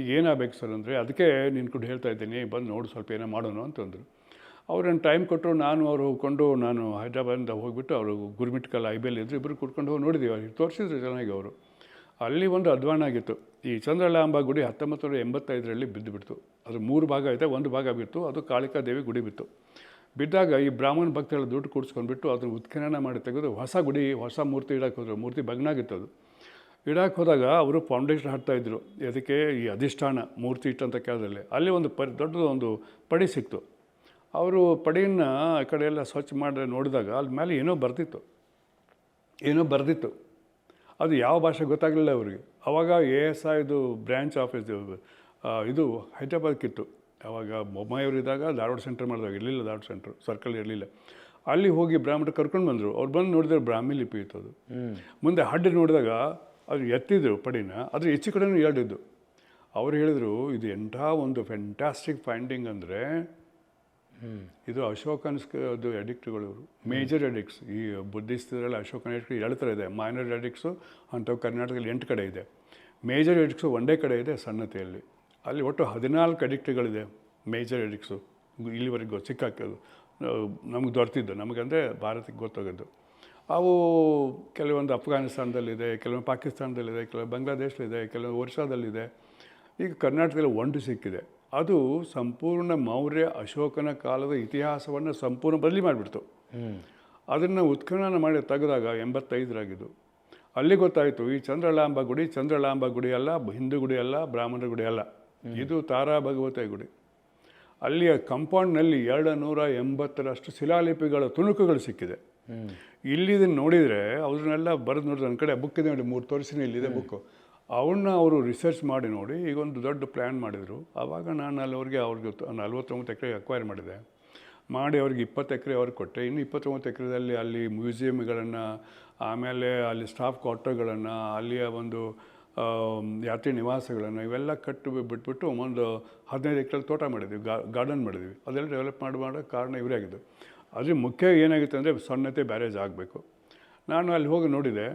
ಈಗ ಏನಾಗಬೇಕು ಸರ್ ಅಂದರೆ, ಅದಕ್ಕೆ ನಿನ್ನ ಕೂಡ ಹೇಳ್ತಾ ಇದ್ದೀನಿ, ಬಂದು ನೋಡು ಸ್ವಲ್ಪ ಏನೋ ಮಾಡೋಣ ಅಂತಂದರು ಅವ್ರನ್ನ ಟೈಮ್ ಕೊಟ್ಟರು ನಾನು ಅವ್ರು ಕೊಂಡು ನಾನು ಹೈದ್ರಾಬಾದಿಂದ ಹೋಗಿಬಿಟ್ಟು ಅವರು ಗುರುಮಿಟ್ಕಲ್ ಐ ಬಿ ಎಲ್ ಇದ್ದರು ಇಬ್ಬರು ಕೂತ್ಕೊಂಡು ಹೋಗಿ ನೋಡಿದ್ದೀವಿ ಅವ್ರಿಗೆ ತೋರಿಸಿದ್ರು ಚೆನ್ನಾಗಿ ಅವರು. ಅಲ್ಲಿ ಒಂದು ಅಧ್ವಾನ ಆಗಿತ್ತು. ಈ ಚಂದ್ರಲಾಂಬ ಗುಡಿ ಹತ್ತೊಂಬತ್ತು ನೂರ ಎಂಬತ್ತೈದರಲ್ಲಿ ಬಿದ್ದು ಬಿಡ್ತು ಅದು ಮೂರು ಭಾಗ ಇದೆ ಒಂದು ಭಾಗ ಬಿತ್ತು. ಅದು ಕಾಳಿಕಾ ದೇವಿ ಗುಡಿ ಬಿತ್ತು. ಬಿದ್ದಾಗ ಈ ಬ್ರಾಹ್ಮಣ ಭಕ್ತರೆಲ್ಲ ದುಡ್ಡು ಕೂಡಿಸ್ಕೊಂಡ್ಬಿಟ್ಟು ಅದನ್ನು ಉತ್ಖನನ ಮಾಡಿ ತೆಗೆದು ಹೊಸ ಗುಡಿ, ಹೊಸ ಮೂರ್ತಿ ಇಡಕ್ಕೆ ಹೋದ್ರು. ಮೂರ್ತಿ ಭಗ್ನಾಗಿತ್ತು ಅದು. ಇಡಕ್ಕೆ ಹೋದಾಗ ಅವರು ಫೌಂಡೇಶನ್ ಹಾಡ್ತಾಯಿದ್ರು ಅದಕ್ಕೆ ಈ ಅಧಿಷ್ಠಾನ, ಮೂರ್ತಿ ಇಟ್ಟಂಥ ಕೆಲಸದಲ್ಲಿ ಅಲ್ಲಿ ಒಂದು ಪರಿ, ದೊಡ್ಡದು ಒಂದು ಪಡಿ ಸಿಕ್ತು. ಅವರು ಪಡೆಯನ್ನು ಆ ಕಡೆ ಎಲ್ಲ ಸ್ವಚ್ಛ ಮಾಡಿ ನೋಡಿದಾಗ ಅಲ್ಲಿ ಮೇಲೆ ಏನೋ ಬರ್ತಿತ್ತು ಏನೋ ಬರೆದಿತ್ತು. ಅದು ಯಾವ ಭಾಷೆ ಗೊತ್ತಾಗಲಿಲ್ಲ ಅವರಿಗೆ. ಅವಾಗ ಎ ಎಸ್ ಐದು ಬ್ರ್ಯಾಂಚ್ ಆಫೀಸ್ ಇದು ಹೈದ್ರಾಬಾದ್ಕಿತ್ತು ಅವಾಗ ಇದ್ದಾಗ ಧಾರವಾಡ ಸೆಂಟರ್ ಮಾಡಿದಾಗ ಇರಲಿಲ್ಲ ಧಾರವಾಡ ಸೆಂಟ್ರ್ ಸರ್ಕಲ್ ಇರಲಿಲ್ಲ. ಅಲ್ಲಿ ಹೋಗಿ ಬ್ರಾಹ್ಮಣ ಕರ್ಕೊಂಡು ಬಂದರು. ಅವ್ರು ಬಂದು ನೋಡಿದ್ರೆ ಬ್ರಾಹ್ಮಿ ಲಿಪಿ ಇತ್ತು ಅದು ಮುಂದೆ ಹಡ್ಡಿ ನೋಡಿದಾಗ ಅದು ಎತ್ತಿದ್ರು ಪಡಿನ ಅದ್ರ ಹೆಚ್ಚು ಕಡೆನೂ ಎರಡಿದ್ದು ಅವ್ರು ಹೇಳಿದರು ಇದು ಎಂಥ ಒಂದು ಫ್ಯಾಂಟಾಸ್ಟಿಕ್ ಫೈಂಡಿಂಗ್ ಅಂದರೆ ಇದು ಅಶೋಕನ್ ಅದು ಅಡಿಕ್ಟ್ಗಳು ಇವರು. ಮೇಜರ್ ಅಡಿಕ್ಟ್ಸ್ ಈ ಬುದ್ಧಿಸ್ತರಲ್ಲಿ ಅಶೋಕನ ಅಡಿಕ್ಟ್ ಎರಡು ಥರ ಇದೆ. ಮೈನರ್ ಅಡಿಕ್ಟ್ಸು ಅಂಥವು ಕರ್ನಾಟಕದಲ್ಲಿ ಎಂಟು ಕಡೆ ಇದೆ. ಮೇಜರ್ ಅಡಿಕ್ಟ್ಸು ಒಂದೇ ಕಡೆ ಇದೆ ಸನ್ನತೆಯಲ್ಲಿ. ಅಲ್ಲಿ ಒಟ್ಟು ಹದಿನಾಲ್ಕು ಅಡಿಕ್ಟ್ಗಳಿದೆ ಮೇಜರ್ ಅಡಿಕ್ಟ್ಸು ಇಲ್ಲಿವರೆಗೂ ಸಿಕ್ಕಾಕೋದು ನಮಗೆ ದೊರೆತಿದ್ದು. ನಮಗಂದರೆ ಭಾರತಕ್ಕೆ ಗೊತ್ತಾಗೋದು. ಅವು ಕೆಲವೊಂದು ಅಫ್ಘಾನಿಸ್ತಾನದಲ್ಲಿದೆ, ಕೆಲವೊಂದು ಪಾಕಿಸ್ತಾನದಲ್ಲಿದೆ ಕೆಲವು ಬಾಂಗ್ಲಾದೇಶದಲ್ಲಿದೆ ಕೆಲವು ಒರಿಸ್ಸಾದಲ್ಲಿದೆ. ಈಗ ಕರ್ನಾಟಕದಲ್ಲಿ ಒಂಟು ಸಿಕ್ಕಿದೆ. ಅದು ಸಂಪೂರ್ಣ ಮೌರ್ಯ ಅಶೋಕನ ಕಾಲದ ಇತಿಹಾಸವನ್ನು ಸಂಪೂರ್ಣ ಬದಲಿ ಮಾಡಿಬಿಡ್ತು. ಅದನ್ನು ಉತ್ಖನನ ಮಾಡಿ ತೆಗೆದಾಗ ಎಂಬತ್ತೈದರಾಗಿದ್ದು ಅಲ್ಲಿ ಗೊತ್ತಾಯಿತು ಈ ಚಂದ್ರಲಾಂಬ ಗುಡಿ ಚಂದ್ರಲಾಂಬ ಗುಡಿ ಅಲ್ಲ ಹಿಂದೂ ಗುಡಿ ಅಲ್ಲ ಬ್ರಾಹ್ಮಣರ ಗುಡಿ ಅಲ್ಲ. ಇದು ತಾರಾ ಭಗವತೆ ಗುಡಿ. ಅಲ್ಲಿಯ ಕಂಪೌಂಡ್ನಲ್ಲಿ ಎರಡು ನೂರ ಎಂಬತ್ತರಷ್ಟು ಶಿಲಾಲಿಪಿಗಳ ತುಣುಕುಗಳು ಸಿಕ್ಕಿದೆ. ಇಲ್ಲಿದನ್ನು ನೋಡಿದರೆ ಅವ್ರನ್ನೆಲ್ಲ ಬರೆದು ನೋಡಿದ್ರೆ ನನ್ನ ಕಡೆ ಬುಕ್ ಇದೆ ನೋಡಿ ಮೂರು ತೋರಿಸಿನ ಇಲ್ಲಿದೆ ಬುಕ್ಕು. ಅವನ್ನ ಅವರು ರಿಸರ್ಚ್ ಮಾಡಿ ನೋಡಿ ಈಗ ಒಂದು ದೊಡ್ಡ ಪ್ಲ್ಯಾನ್ ಮಾಡಿದರು. ಆವಾಗ ನಾನು ಅಲ್ಲಿ ಅವ್ರಿಗೆ ಅವ್ರಿಗೆ ನಲ್ವತ್ತೊಂಬತ್ತು ಎಕರೆ ಅಕ್ವೈರ್ ಮಾಡಿದೆ. ಮಾಡಿ ಅವ್ರಿಗೆ ಇಪ್ಪತ್ತು ಎಕರೆ ಅವ್ರಿಗೆ ಕೊಟ್ಟೆ. ಇನ್ನು ಇಪ್ಪತ್ತೊಂಬತ್ತು ಎಕರೆದಲ್ಲಿ ಅಲ್ಲಿ ಮ್ಯೂಸಿಯಮ್ಗಳನ್ನು ಆಮೇಲೆ ಅಲ್ಲಿ ಸ್ಟಾಫ್ ಕ್ವಾರ್ಟರ್ಗಳನ್ನು ಅಲ್ಲಿಯ ಒಂದು ಯಾತ್ರಿ ನಿವಾಸಗಳನ್ನು ಇವೆಲ್ಲ ಕಟ್ಟು ಬಿಟ್ಬಿಟ್ಟು ಒಂದು ಹದಿನೈದು ಎಕರೆ ತೋಟ ಮಾಡಿದ್ವಿ. ಗಾರ್ಡನ್ ಮಾಡಿದ್ವಿ. ಅದೆಲ್ಲ ಡೆವಲಪ್ ಮಾಡಿ, ಮಾಡೋ ಕಾರಣ ಇವರೇ ಆಗಿದ್ದು. ಅದ್ರ ಮುಖ್ಯ ಏನಾಗಿತ್ತು ಅಂದರೆ ಸಣ್ಣತೆ ಬ್ಯಾರೇಜ್ ಆಗಬೇಕು. ನಾನು ಅಲ್ಲಿ ಹೋಗಿ ನೋಡಿದೆ.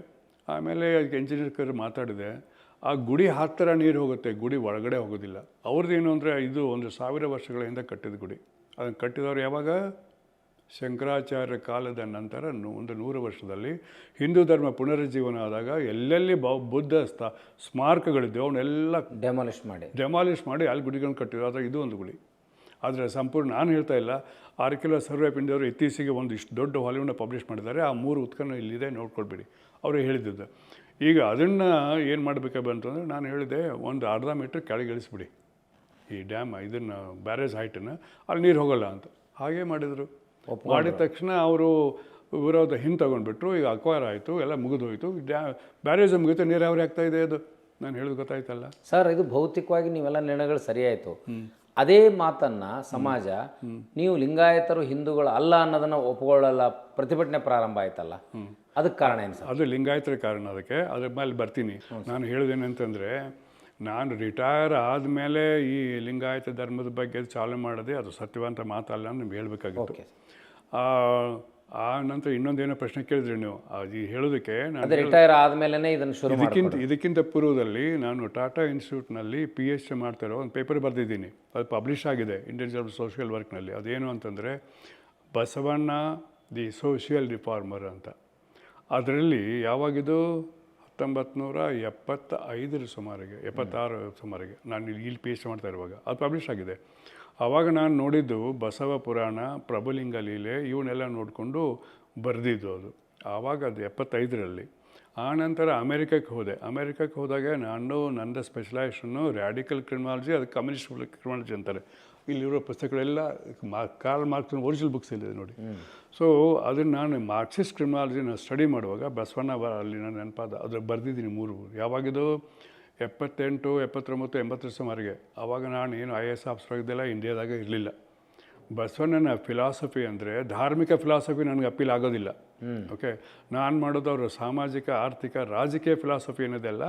ಆಮೇಲೆ ಇಂಜಿನಿಯರ್ ಕರ್ ಮಾತಾಡಿದೆ. ಆ ಗುಡಿ ಹತ್ತಿರ ನೀರು ಹೋಗುತ್ತೆ ಗುಡಿ ಒಳಗಡೆ ಹೋಗೋದಿಲ್ಲ. ಅವ್ರದ್ದೇನು ಅಂದರೆ ಇದು ಒಂದು ಸಾವಿರ ವರ್ಷಗಳ ಹಿಂದೆ ಕಟ್ಟಿದ ಗುಡಿ. ಅದನ್ನು ಕಟ್ಟಿದವರು ಯಾವಾಗ? ಶಂಕರಾಚಾರ್ಯ ಕಾಲದ ನಂತರ ಒಂದು ನೂರು ವರ್ಷದಲ್ಲಿ ಹಿಂದೂ ಧರ್ಮ ಪುನರುಜ್ಜೀವನ ಆದಾಗ ಎಲ್ಲೆಲ್ಲಿ ಬ ಬುದ್ಧ ಸ್ಥ ಸ್ಮಾರಕಗಳಿದ್ದವು ಅವನ್ನೆಲ್ಲ ಡೆಮಾಲಿಷ್ ಮಾಡಿ. ಡೆಮಾಲಿಷ್ ಮಾಡಿ ಅಲ್ಲಿ ಗುಡಿಗಳನ್ನು ಕಟ್ಟಿದ್ರು. ಆದರೆ ಇದು ಒಂದು ಗುಡಿ. ಆದರೆ ಸಂಪೂರ್ಣ ನಾನು ಹೇಳ್ತಾ ಇಲ್ಲ. ಆರು ಕಿಲೋ ಸರ್ವೆ ಪಿಂಡಿಯವರು ಇತ್ತೀಚೆಗೆ ಒಂದು ಇಷ್ಟು ದೊಡ್ಡ ಹಾಲಿವುಡ್ನ ಪಬ್ಲಿಷ್ ಮಾಡಿದ್ದಾರೆ. ಆ ಮೂರು ಉತ್ಕನ್ನ ಇಲ್ಲಿದೆ ನೋಡ್ಕೊಳ್ಬೇಡಿ. ಅವರು ಹೇಳಿದ್ದು ಈಗ ಅದನ್ನು ಏನು ಮಾಡಬೇಕಪ್ಪ ಅಂತಂದರೆ ನಾನು ಹೇಳಿದೆ ಒಂದು ಅರ್ಧ ಮೀಟ್ರ್ ಕೆಳಗೆ ಇಳಿಸ್ಬಿಡಿ. ಈ ಡ್ಯಾಮ್ ಇದನ್ನು ಬ್ಯಾರೇಜ್ ಹೈಟನ್ನು ಅಲ್ಲಿ ನೀರು ಹೋಗಲ್ಲ ಅಂತ. ಹಾಗೇ ಮಾಡಿದರು. ಮಾಡಿದ ತಕ್ಷಣ ಅವರು ವಿರೋಧ ಹಿಂದೆ ತಗೊಂಡ್ಬಿಟ್ರು ಈಗ ಅಕ್ವೈರ್ ಆಯಿತು ಎಲ್ಲ ಮುಗಿದೋಯ್ತು. ಹೋಯಿತು ಡ್ಯಾ ಬ್ಯಾರೇಜ್ ಮುಗಿತು ನೀರಾವರಿ ಆಗ್ತಾ ಇದೆ ಅದು? ನಾನು ಹೇಳೋದು ಗೊತ್ತಾಯ್ತಲ್ಲ. ಸರ್ ಇದು ಭೌತಿಕವಾಗಿ ನೀವೆಲ್ಲ ನಿರ್ಣಯಗಳು ಸರಿಯಾಯಿತು. ಅದೇ ಮಾತನ್ನ ಸಮಾಜ ನೀವು ಲಿಂಗಾಯತರು ಹಿಂದೂಗಳು ಅಲ್ಲ ಅನ್ನೋದನ್ನ ಒಪ್ಪಿಕೊಳ್ಳಲ್ಲ ಪ್ರತಿಭಟನೆ ಪ್ರಾರಂಭ ಆಯ್ತಲ್ಲ. ಅದಕ್ಕೆ ಕಾರಣ ಏನು ಸರ್? ಅದು ಲಿಂಗಾಯತರ ಕಾರಣ ಅದಕ್ಕೆ. ಅದ್ರ ಮೇಲೆ ಬರ್ತೀನಿ. ನಾನು ಹೇಳೋದೇನಂತಂದರೆ ನಾನು ರಿಟೈರ್ ಆದಮೇಲೆ ಈ ಲಿಂಗಾಯತ ಧರ್ಮದ ಬಗ್ಗೆ ಚಾಲನೆ ಮಾಡೋದೇ ಅದು ಸತ್ಯವಂತ ಮಾತಲ್ಲ ಅಂತ ನಿಮ್ಗೆ ಹೇಳಬೇಕಾಗಿತ್ತು. ಆ ನಂತರ ಇನ್ನೊಂದೇನೋ ಪ್ರಶ್ನೆ ಕೇಳಿದ್ರಿ ನೀವು. ಅದು ಹೇಳೋದಕ್ಕೆ ನಾನು ರಿಟೈರ್ ಆದಮೇಲೆ ಇದನ್ನ ಶುರು ಇದಕ್ಕಿಂತ ಇದಕ್ಕಿಂತ ಪೂರ್ವದಲ್ಲಿ ನಾನು ಟಾಟಾ ಇನ್ಸ್ಟಿಟ್ಯೂಟ್ನಲ್ಲಿ ಪಿ ಎಚ್ ಡಿ ಮಾಡ್ತಿರೋ ಒಂದು ಪೇಪರ್ ಬರೆದಿದ್ದೀನಿ. ಅದು ಪಬ್ಲಿಷ್ ಆಗಿದೆ ಇಂಡಿಯನ್ ಜರ್ನಲ್ ಸೋಷಿಯಲ್ ವರ್ಕ್ನಲ್ಲಿ ಅದೇನು ಅಂತಂದರೆ ಬಸವಣ್ಣ ದಿ ಸೋಷಿಯಲ್ ರಿಫಾರ್ಮರ್ ಅಂತ. ಅದರಲ್ಲಿ ಯಾವಾಗಿದು? ಹತ್ತೊಂಬತ್ತು ನೂರ ಎಪ್ಪತ್ತ ಐದರ ಸುಮಾರಿಗೆ, ಎಪ್ಪತ್ತಾರು ಸುಮಾರಿಗೆ. ನಾನು ಇಲ್ಲಿ ಪಿ ಎಚ್ ಮಾಡ್ತಾ ಇರುವಾಗ. ಅದು ಪಬ್ಲಿಷ್ ಆಗಿದೆ. ಆವಾಗ ನಾನು ನೋಡಿದ್ದು ಬಸವ ಪುರಾಣ, ಪ್ರಭುಲಿಂಗ ಲೀಲೆ ಇವನ್ನೆಲ್ಲ ನೋಡಿಕೊಂಡು ಬರೆದಿದ್ದು ಅದು. ಆವಾಗ ಅದು ಎಪ್ಪತ್ತೈದರಲ್ಲಿ. ಆನಂತರ ಅಮೇರಿಕಕ್ಕೆ ಹೋದೆ. ಅಮೇರಿಕಕ್ಕೆ ಹೋದಾಗ ನಾನು ನನ್ನ ಸ್ಪೆಷಲೈಸೇಷನ್ನು ರ್ಯಾಡಿಕಲ್ ಕ್ರಿಮಿನಾಲಜಿ ಅದು ಕಮ್ಯುನಿಸ್ಟ್ ಕ್ರಿಮಿನಾಲಜಿ ಅಂತಾರೆ. ಇಲ್ಲಿರೋ ಪುಸ್ತಕಗಳೆಲ್ಲ ಮಾ ಕಾರ್ಲ್ ಮಾರ್ಕ್ಸ್ ಒರಿಜಿನಲ್ ಬುಕ್ಸ್ ಇಲ್ಲಿದೆ ನೋಡಿ. ಸೊ ಅದನ್ನು ನಾನು ಮಾರ್ಕ್ಸಿಸ್ಟ್ ಕ್ರಿಮಿನಾಲಜಿನ ಸ್ಟಡಿ ಮಾಡುವಾಗ ಬಸವಣ್ಣ ಬ ಅಲ್ಲಿ ನಾನು ನೆನಪಾದ ಅದ್ರ ಬರೆದಿದ್ದೀನಿ ಮೂರು. ಯಾವಾಗಿದ್ದು ಎಪ್ಪತ್ತೆಂಟು ಎಪ್ಪತ್ತೊಂಬತ್ತು ಎಂಬತ್ತರ ಸುಮಾರಿಗೆ ಆವಾಗ ನಾನು ಏನು ಐ ಎ ಎಸ್ ಆಫೀಸರ್ ಆಗಿದ್ದೆಲ್ಲ ಇಂಡಿಯಾದಾಗ ಇರಲಿಲ್ಲ. ಬಸವಣ್ಣನ ಫಿಲಾಸಫಿ ಅಂದರೆ ಧಾರ್ಮಿಕ ಫಿಲಾಸಫಿ ನನಗೆ ಅಪೀಲ್ ಆಗೋದಿಲ್ಲ. ಓಕೆ ನಾನು ಮಾಡೋದು ಅವರು ಸಾಮಾಜಿಕ ಆರ್ಥಿಕ ರಾಜಕೀಯ ಫಿಲಾಸಫಿ ಅನ್ನೋದೆಲ್ಲ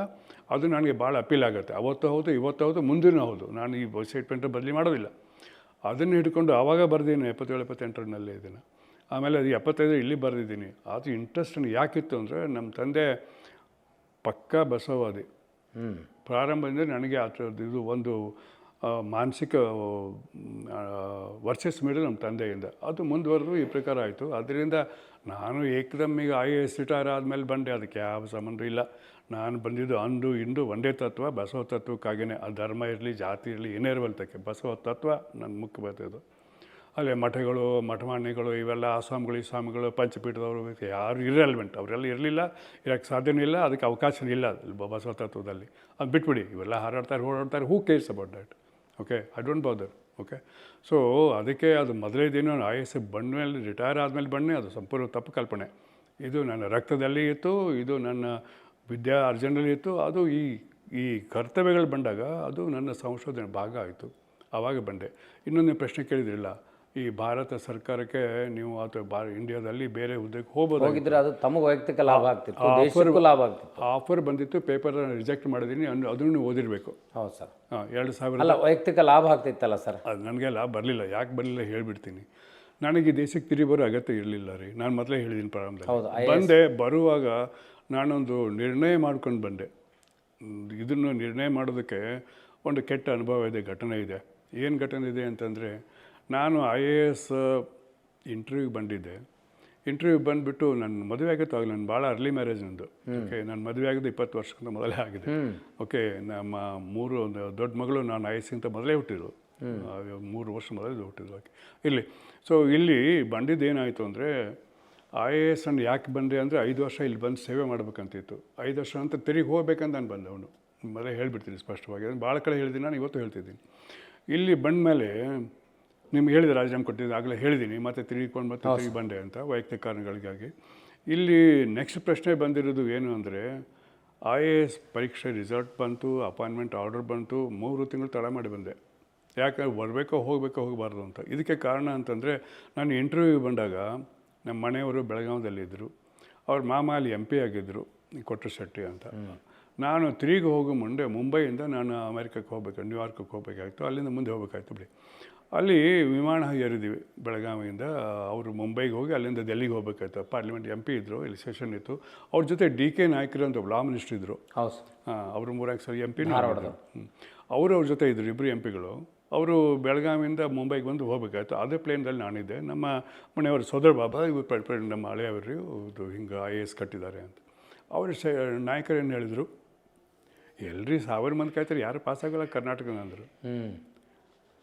ಅದು ನನಗೆ ಭಾಳ ಅಪೀಲ್ ಆಗುತ್ತೆ. ಅವತ್ತು ಹೌದು ಇವತ್ತು ಹೌದು ಮುಂದಿನ ಹೌದು. ನಾನು ಈ ಸ್ಟೇಟ್ಮೆಂಟ್ ಬದಲಿ ಮಾಡೋದಿಲ್ಲ. ಅದನ್ನು ಹಿಡ್ಕೊಂಡು ಆವಾಗ ಬರೆದೀನಿ ಎಪ್ಪತ್ತೇಳು ಎಪ್ಪತ್ತೆಂಟರಲ್ಲಿ ಇದನ್ನು. ಆಮೇಲೆ ಅದು ಎಪ್ಪತ್ತೈದು ಇಲ್ಲಿ ಬರೆದಿದ್ದೀನಿ. ಅದು ಇಂಟ್ರೆಸ್ಟ್ ಯಾಕಿತ್ತು ಅಂದರೆ ನಮ್ಮ ತಂದೆ ಪಕ್ಕಾ ಬಸವಾದಿ. ಪ್ರಾರಂಭದಿಂದ ನನಗೆ ಆ ಥರದ್ದು ಇದು ಒಂದು ಮಾನಸಿಕ ವರ್ಚಸ್ ಮೇಲೆ ನಮ್ಮ ತಂದೆಯಿಂದ. ಅದು ಮುಂದುವರೆದು ಈ ಪ್ರಕಾರ ಆಯಿತು. ಅದರಿಂದ ನಾನು ಏಕದಮ್ಮಿಗೆ ಐ ಎಸ್ ರಿಟೈರ್ ಆದಮೇಲೆ ಬಂದೆ. ಅದಕ್ಕೆ ಯಾವ ಸಂಬಂಧ ಇಲ್ಲ. ನಾನು ಬಂದಿದ್ದು ಅಂದು ಇಂದು ಒಂದೇ ತತ್ವ, ಬಸವ ತತ್ವಕ್ಕಾಗಿಯೇ ಆ ಧರ್ಮ ಇರಲಿ, ಜಾತಿ ಇರಲಿ, ಏನೇ ಇರುವಂಥಕ್ಕೆ ಬಸವ ತತ್ವ ನನ್ನ ಮುಖ್ಯ ಬರ್ತಿದ್ದು ಅಲ್ಲೇ ಮಠಗಳು ಮಠಮಾನ್ಯಗಳು ಇವೆಲ್ಲ ಆಸ್ವಾಮಿಗಳು ಇಸ್ವಾಮಿಗಳು ಪಂಚಪೀಠದವರು ಯಾರು ಇರಲ್ವೆಂಟ್ ಅವರೆಲ್ಲ ಇರಲಿಲ್ಲ, ಇರೋಕ್ಕೆ ಸಾಧ್ಯನೇ ಇಲ್ಲ. ಅದಕ್ಕೆ ಅವಕಾಶನೇ ಇಲ್ಲ ಬಸವ ತತ್ವದಲ್ಲಿ. ಅದು ಬಿಟ್ಬಿಡಿ. ಇವೆಲ್ಲ ಹಾರಾಡ್ತಾರೆ, ಓಡಾಡ್ತಾರೆ. Who cares about that okay I don't bother okay so ಅದಕ್ಕೆ ಅದು ಮೊದಲೇ ದಿನ ಐ ಎಸ್ ಮೇಲೆ, ರಿಟೈರ್ ಆದಮೇಲೆ ಬನ್ನಿ, ಅದು ಸಂಪೂರ್ಣ ತಪ್ಪು ಕಲ್ಪನೆ. ಇದು ನನ್ನ ರಕ್ತದಲ್ಲಿ ಇತ್ತು, ಇದು ನನ್ನ ವಿದ್ಯಾ ಅರ್ಜನಲ್ಲಿ ಇತ್ತು, ಅದು ಈ ಈ ಕರ್ತವ್ಯಗಳು ಬಂದಾಗ ಅದು ನನ್ನ ಸಂಶೋಧನೆ ಭಾಗ ಆಯಿತು. ಆವಾಗ ಬಂದೆ. ಇನ್ನೊಂದು ಪ್ರಶ್ನೆ ಕೇಳಿದ್ರಿಲ್ಲ. ಈ ಭಾರತ ಸರ್ಕಾರಕ್ಕೆ ನೀವು ಅಥವಾ ಬಾ ಇಂಡಿಯಾದಲ್ಲಿ ಬೇರೆ ಹುದ್ದೆಗೆ ಹೋಗ್ಬೋದು ಹೋಗಿದ್ರೆ ಅದು ತಮಗೆ ವೈಯಕ್ತಿಕ ಲಾಭ ಆಗ್ತಿತ್ತು ದೇಶಕ್ಕೂ ಲಾಭ ಆಗ್ತಿತ್ತು. ಆಫರ್ ಬಂದಿತ್ತು ಪೇಪರ್ ರಿಜೆಕ್ಟ್ ಮಾಡಿದ್ದೀನಿ ಅನ್ನು ಅದನ್ನು ಓದಿರಬೇಕು. ಹೌದು ಸರ್. ಹಾಂ ಎರಡು ಸಾವಿರ ಅಲ್ಲ ವೈಯಕ್ತಿಕ ಲಾಭ ಆಗ್ತಿತ್ತಲ್ಲ ಸರ್? ಅದು ನನಗೆಲ್ಲ ಬರಲಿಲ್ಲ ಯಾಕೆ ಬರಲಿಲ್ಲ ಹೇಳ್ಬಿಡ್ತೀನಿ. ನನಗೆ ಈ ದೇಶಕ್ಕೆ ತಿರುಗಿ ಬರೋ ಅಗತ್ಯ ಇರಲಿಲ್ಲ ರೀ ನಾನು ಮೊದಲೇ ಹೇಳಿದ್ದೀನಿ ಪ್ರಾರಂಭ ಪ್ರಾರಂಭದಲ್ಲಿ ಬಂದೆ ಬರುವಾಗ ನಾನೊಂದು ನಿರ್ಣಯ ಮಾಡ್ಕೊಂಡು ಬಂದೆ. ಇದನ್ನು ನಿರ್ಣಯ ಮಾಡೋದಕ್ಕೆ ಒಂದು ಕೆಟ್ಟ ಅನುಭವ ಇದೆ ಘಟನೆ ಇದೆ. ಏನು ಘಟನೆ ಇದೆ ಅಂತಂದರೆ ನಾನು ಐ ಎ ಎಸ್ ಇಂಟರ್ವ್ಯೂಗೆ ಬಂದಿದ್ದೆ. ಇಂಟರ್ವ್ಯೂ ಬಂದುಬಿಟ್ಟು ನನ್ನ ಮದುವೆ ಆಗಿತ್ತು ಆಗಲಿ ನಾನು ಭಾಳ ಅರ್ಲಿ ಮ್ಯಾರೇಜ್ ನಂದು. ಓಕೆ ನಾನು ಮದುವೆ ಆಗಿದ್ದು ಇಪ್ಪತ್ತು ವರ್ಷಕ್ಕಿಂತ ಮೊದಲೇ ಆಗಿದೆ. ಓಕೆ ನಮ್ಮ ಮೂರು ಒಂದು ದೊಡ್ಡ ಮಗಳು ನಾನು ಐ ಎಸ್ ಅಂತ ಮೊದಲೇ ಹುಟ್ಟಿದ್ರು ಮೂರು ವರ್ಷ ಮೊದಲೇ ಹುಟ್ಟಿದ್ರು ಓಕೆ ಇಲ್ಲಿ ಸೊ ಇಲ್ಲಿ ಬಂದಿದ್ದು ಏನಾಯಿತು ಅಂದರೆ ಐ ಎ ಎಸ್ ಅನ್ನು ಯಾಕೆ ಬಂದೆ ಅಂದರೆ ಐದು ವರ್ಷ ಇಲ್ಲಿ ಬಂದು ಸೇವೆ ಮಾಡಬೇಕಂತಿತ್ತು. ಐದು ವರ್ಷ ಅಂತ ತಿರುಗಿ ಹೋಗ್ಬೇಕಂತ ನಾನು ಬಂದೆ ಅವನು. ಮೊದಲೇ ಹೇಳಿಬಿಡ್ತೀನಿ ಸ್ಪಷ್ಟವಾಗಿ. ಅದನ್ನು ಭಾಳ ಕಡೆ ಹೇಳಿದ್ದೀನಿ ನಾನು ಇವತ್ತು ಹೇಳ್ತಿದ್ದೀನಿ. ಇಲ್ಲಿ ಬಂದ ಮೇಲೆ ನಿಮ್ಗೆ ಹೇಳಿದೆ ರಾಜೀನಾಮೆ ಕೊಟ್ಟಿದ್ದೆ ಆಗಲೇ ಹೇಳಿದ್ದೀನಿ ಮತ್ತೆ ತಿರುಗಿಕೊಂಡು ಮತ್ತೆ ತಿರುಗಿ ಬಂದೆ ಅಂತ ವೈಯಕ್ತಿಕ ಕಾರಣಗಳಿಗಾಗಿ. ಇಲ್ಲಿ ನೆಕ್ಸ್ಟ್ ಪ್ರಶ್ನೆ ಬಂದಿರೋದು ಏನು ಅಂದರೆ ಐ ಎ ಎಸ್ ಪರೀಕ್ಷೆ ರಿಸಲ್ಟ್ ಬಂತು ಅಪಾಯಿಂಟ್ಮೆಂಟ್ ಆರ್ಡರ್ ಬಂತು ಮೂರು ತಿಂಗಳು ತಡ ಮಾಡಿ ಬಂದೆ. ಯಾಕೆ ಬರಬೇಕೋ ಹೋಗಬೇಕೋ ಹೋಗಬಾರ್ದು ಅಂತ. ಇದಕ್ಕೆ ಕಾರಣ ಅಂತಂದರೆ ನಾನು ಇಂಟರ್ವ್ಯೂ ಬಂದಾಗ ನಮ್ಮ ಮನೆಯವರು ಬೆಳಗಾವಿದಲ್ಲಿದ್ದರು ಅವ್ರ ಮಾಮ ಅಲ್ಲಿ ಎಂ ಪಿ ಆಗಿದ್ದರು ಕೊಟ್ಟ ಶೆಟ್ಟಿ ಅಂತ. ನಾನು ತಿರುಗಿ ಹೋಗೋ ಮುಂದೆ ಮುಂಬೈಯಿಂದ ನಾನು ಅಮೆರಿಕಕ್ಕೆ ಹೋಗ್ಬೇಕು ನ್ಯೂಯಾರ್ಕಕ್ಕೆ ಹೋಗ್ಬೇಕಾಗಿತ್ತು. ಅಲ್ಲಿಂದ ಮುಂದೆ ಹೋಗಬೇಕಾಯ್ತು ಬಿಡಿ. ಅಲ್ಲಿ ವಿಮಾನ ಏರಿದ್ದೀವಿ ಬೆಳಗಾವಿಯಿಂದ. ಅವರು ಮುಂಬೈಗೆ ಹೋಗಿ ಅಲ್ಲಿಂದ ಡೆಲ್ಲಿಗೆ ಹೋಗ್ಬೇಕಾಯ್ತು. ಪಾರ್ಲಿಮೆಂಟ್ ಎಂ ಪಿ ಇದ್ದರು ಇಲ್ಲಿ ಸೆಷನ್ ಇತ್ತು. ಅವ್ರ ಜೊತೆ ಡಿ ಕೆ ನಾಯ್ಕರು ಅಂತ ಲಾ ಮಿನಿಸ್ಟ್ರ್ ಇದ್ದರು ಹೌದು ಸರ್. ಹಾಂ ಅವರು ಮೂರಾಕ್ ಸರಿ ಎಂ ಪಿನೂ ಅವರು ಅವ್ರ ಜೊತೆ ಇದ್ದರು ಇಬ್ಬರು ಎಂ ಪಿಗಳು. ಅವರು ಬೆಳಗಾವಿಯಿಂದ ಮುಂಬೈಗೆ ಬಂದು ಹೋಗ್ಬೇಕಾಯ್ತು. ಅದೇ ಪ್ಲೇನ್ದಲ್ಲಿ ನಾನಿದ್ದೆ. ನಮ್ಮ ಮನೆಯವರು ಸೋದರ ಬಾಬಾ ಇವ್ರು ಪಡ್ ನಮ್ಮ ಹಳೆಯವರು ಇದು ಹಿಂಗೆ ಐ ಎ ಎಸ್ ಕಟ್ಟಿದ್ದಾರೆ ಅಂತ. ಅವರು ಸ ನಾಯಕರೇನು ಹೇಳಿದರು? ಎಲ್ಲರಿ ಸಾವಿರ ಮಂದಿ ಕಾಯ್ತಾರೆ. ಯಾರು ಪಾಸ್ ಆಗಲ್ಲ? ಕರ್ನಾಟಕದ ಅಂದರು ಹ್ಞೂ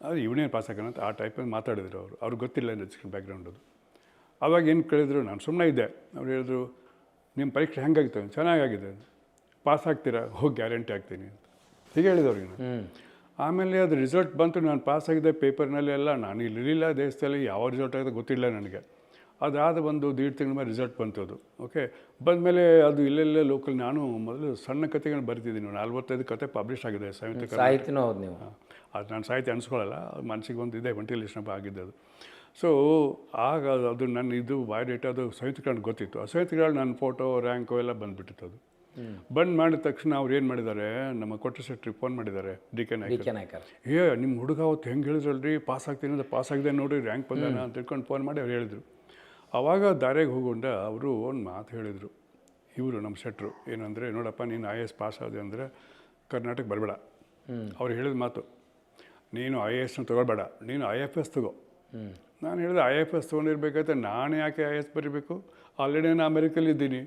ಅದು ಇವನೇನು ಪಾಸ್ ಆಗೋಣ ಅಂತ ಆ ಟೈಪಲ್ಲಿ ಮಾತಾಡಿದ್ರು ಅವರು. ಅವ್ರಿಗೆ ಗೊತ್ತಿಲ್ಲ ಎಜುಕೇಷನ್ ಬ್ಯಾಕ್ಗ್ರೌಂಡ್ ಅದು. ಆವಾಗ ಏನು ಕೇಳಿದ್ರು ನಾನು ಸುಮ್ಮನೆ ಇದ್ದೆ. ಅವ್ರು ಹೇಳಿದ್ರು ನಿಮ್ಮ ಪರೀಕ್ಷೆ ಹೆಂಗಾಗಿತ್ತು? ಚೆನ್ನಾಗಾಗಿದೆ. ಪಾಸ್ ಆಗ್ತೀರಾ? ಹೋಗಿ ಗ್ಯಾರಂಟಿ ಆಗ್ತೀನಿ ಅಂತ. ಹೀಗೆ ಹೇಳಿದವ್ರಿಗೆ ನಾನು ಆಮೇಲೆ ಅದು ರಿಸಲ್ಟ್ ಬಂತು ನಾನು ಪಾಸ್ ಆಗಿದ್ದೆ ಪೇಪರ್ನಲ್ಲಿ ಎಲ್ಲ. ನಾನು ಇಲ್ಲಿರಲಿಲ್ಲ ದೇಶದಲ್ಲಿ ಯಾವ ರಿಸಲ್ಟ್ ಆಗಿದೆ ಗೊತ್ತಿಲ್ಲ ನನಗೆ. ಅದಾದ ಒಂದು ದೀಡ್ ತಿಂಗಳ ಮೇಲೆ ರಿಸಲ್ಟ್ ಬಂತು ಅದು ಓಕೆ ಬಂದಮೇಲೆ ಅದು ಇಲ್ಲೆಲ್ಲೇ ಲೋಕಲ್ ನಾನು ಮೊದಲು ಸಣ್ಣ ಕಥೆಗಳನ್ನ ಬರಿತಿದ್ದೀನಿ. ನಲ್ವತ್ತೈದು ಕತೆ ಪಬ್ಲಿಷ್ ಆಗಿದೆ ಸಾಹಿತ್ಯ ಸಾಹಿತ್ಯನೂ ಹೌದು ನೀವು. ಅದು ನಾನು ಸಾಹಿತ್ಯ ಅನಿಸ್ಕೊಳ್ಳಲ್ಲ ಮನಸ್ಸಿಗೆ ಒಂದು ಇದೆ ವೆಂಟಿಲೇಷನ್ ಆಗಿದ್ದು ಅದು ಸೊ ಆಗ ಅದು ನನ್ನ ಇದು ಬಯೋಡೇಟಾ ಅದು ಸಂಯುಕ್ತಕರಣ ಗೊತ್ತಿತ್ತು. ಆ ಸಂಯುಕ್ತಗಳು ನನ್ನ ಫೋಟೋ ರ್ಯಾಂಕು ಎಲ್ಲ ಬಂದುಬಿಟ್ಟಿತ್ತು ಅದು ಬಂದ್ ಮಾಡಿದ ತಕ್ಷಣ ಅವ್ರು ಏನು ಮಾಡಿದ್ದಾರೆ ನಮ್ಮ ಕೊಟ್ಟ ಟ್ರಿಪ್ ಫೋನ್ ಮಾಡಿದ್ದಾರೆ ಡಿ ಕೆ ನಾಯ್ಕ. ಕೆ ನಾಯ್ಕರ್. ಏ ನಿಮ್ಮ ಹುಡುಗ ಅವತ್ತು ಹೆಂಗೆ ಹೇಳಿದ್ರಲ್ರಿ? ಪಾಸ್ ಆಗ್ತೀನಿ ಅಂತ ಪಾಸ್ ಆಗಿದೆ ನೋಡಿ ರ್ಯಾಂಕ್ ಬಂದಾನ ಅಂತ ತಿಳ್ಕೊಂಡು ಫೋನ್ ಮಾಡಿ ಅವ್ರು ಹೇಳಿದರು. ಆವಾಗ ದಾರಿಗೆ ಹೋಗೊಂಡ ಅವರು ಒಂದು ಮಾತು ಹೇಳಿದರು. ಇವರು ನಮ್ಮ ಶೆಟ್ರು ಏನಂದರೆ ನೋಡಪ್ಪ ನೀನು ಐ ಎ ಎಸ್ ಪಾಸ್ ಆದೆ ಅಂದರೆ ಕರ್ನಾಟಕ ಬರಬೇಡ. ಅವ್ರು ಹೇಳಿದ ಮಾತು ನೀನು ಐ ಎ ಎಸ್ನ ತೊಗೊಳ್ಬೇಡ ನೀನು ಐ ಎಫ್ ಎಸ್ ತಗೋ. ನಾನು ಹೇಳಿದೆ ಐ ಎಫ್ ಎಸ್ ತೊಗೊಂಡಿರ್ಬೇಕಾದ್ರೆ ನಾನು ಯಾಕೆ ಐ ಎಸ್ ಬರೀಬೇಕು? ಆಲ್ರೆಡಿ ನಾನು ಅಮೇರಿಕಲ್ಲಿದ್ದೀನಿ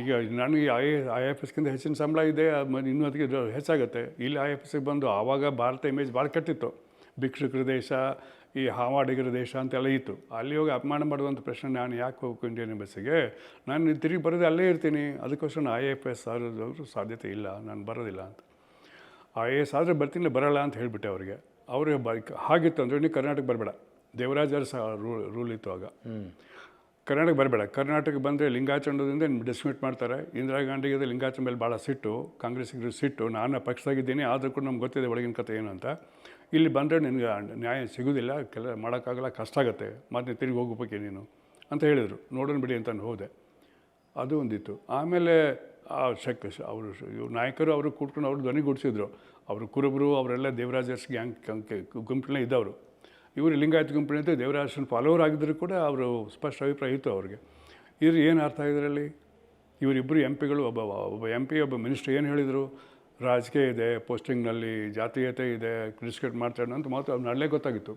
ಈಗ ನನಗೆ ಐ ಐ ಎಫ್ ಎಸ್ಗಿಂತ ಹೆಚ್ಚಿನ ಸಂಬಳ ಇದೆ ಇನ್ನೂ ಅದಕ್ಕೆ ಹೆಚ್ಚಾಗುತ್ತೆ. ಇಲ್ಲಿ ಐ ಎಫ್ ಎಸ್ಗೆ ಬಂದು ಆವಾಗ ಭಾರತ ಇಮೇಜ್ ಭಾಳ ಕೆಟ್ಟಿತ್ತು. ಭಿಕ್ಷುಕರ ದೇಶ ಈ ಹಾವಾಡಿಗರ ದೇಶ ಅಂತೆಲ್ಲ ಇತ್ತು. ಅಲ್ಲಿ ಹೋಗಿ ಅಪಮಾನ ಮಾಡುವಂಥ ಪ್ರಶ್ನೆ ನಾನು ಯಾಕೆ ಹೋಗಬೇಕು ಇಂಡಿಯನ್ ಎಂಬಸಿಗೆ ನಾನು ತಿರುಗಿ ಬರೋದು ಅಲ್ಲೇ ಇರ್ತೀನಿ. ಅದಕ್ಕೋಸ್ಕರ ನಾನು ಐ ಎಫ್ ಎಸ್ ಆದ್ರೂ ಸಾಧ್ಯತೆ ಇಲ್ಲ, ನಾನು ಬರೋದಿಲ್ಲ ಅಂತ. ಐ ಎ ಎಸ್ ಆದರೆ ಬರ್ತೀನಿ, ಬರೋಲ್ಲ ಅಂತ ಹೇಳಿಬಿಟ್ಟೆ ಅವರಿಗೆ. ಅವ್ರಿಗೆ ಬೈಕ್ ಹಾಗಿತ್ತು ಅಂದರೆ ನೀವು ಕರ್ನಾಟಕ ಬರಬೇಡ. ದೇವರಾಜರು ಸಹ ರೂಲ್ ರೂಲ್ ಇತ್ತು ಆಗ. ಕರ್ನಾಟಕ ಬರಬೇಡ. ಕರ್ನಾಟಕ ಬಂದರೆ ಲಿಂಗಾಚಂಡದಿಂದ ಡಿಸ್ಮಿಟ್ ಮಾಡ್ತಾರೆ. ಇಂದಿರಾ ಗಾಂಧಿಗೆ ಲಿಂಗಾಚ ಮೇಲೆ ಭಾಳ ಸಿಟ್ಟು, ಕಾಂಗ್ರೆಸ್ಸಿಗೆ ಸಿಟ್ಟು. ನಾನು ಪಕ್ಷದಾಗಿದ್ದೀನಿ, ಆದರೂ ಕೂಡ ನಮ್ಗೆ ಗೊತ್ತಿದೆ ಒಳಗಿನ ಕಥೆ ಏನು ಅಂತ. ಇಲ್ಲಿ ಬಂದರೆ ನಿನಗೆ ನ್ಯಾಯ ಸಿಗೋದಿಲ್ಲ, ಕೆಲ ಮಾಡೋಕ್ಕಾಗಲ್ಲ, ಕಷ್ಟ ಆಗುತ್ತೆ. ಮತ್ತೆ ತಿರುಗಿ ಹೋಗ್ಬೇಕೆ ನೀನು ಅಂತ ಹೇಳಿದರು. ನೋಡೋಣ ಬಿಡಿ ಅಂತ ಹೋದೆ. ಅದು ಒಂದಿತ್ತು. ಆಮೇಲೆ ಆ ಶಕ್, ಅವರು ಇವ್ರು ನಾಯಕರು ಅವರು ಕೂತ್ಕೊಂಡು ಅವರು ಧ್ವನಿಗೂಡಿಸಿದ್ರು ಅವರು ಕುರುಬರು, ಅವರೆಲ್ಲ ದೇವರಾಜರ್ಸ್ ಗ್ಯಾಂಗ್ ಗುಂಪಿನ ಇದ್ದವರು. ಇವರು ಲಿಂಗಾಯತ ಅಂತ ದೇವರಾಜನ ಫಾಲೋವರ್ ಆಗಿದ್ದರೂ ಕೂಡ ಅವರು ಸ್ಪಷ್ಟ ಅಭಿಪ್ರಾಯ ಇತ್ತು ಅವ್ರಿಗೆ. ಇದ್ರ ಏನು ಅರ್ಥ ಇದರಲ್ಲಿ ಇವರಿಬ್ಬರು ಎಂ ಪಿಗಳು ಒಬ್ಬ ಒಬ್ಬ ಎಂ ಪಿ ಒಬ್ಬ ಮಿನಿಸ್ಟರ್ ಏನು ಹೇಳಿದರು? ರಾಜಕೀಯ ಇದೆ ಪೋಸ್ಟಿಂಗ್ನಲ್ಲಿ ಜಾತೀಯತೆ ಇದೆ ಕ್ರಿಸ್ಕೆಟ್ ಮಾಡ್ತಾರೆ ಅಂತ ಮಾತು ಅವ್ನು ನಡಲೇ ಗೊತ್ತಾಗಿತ್ತು.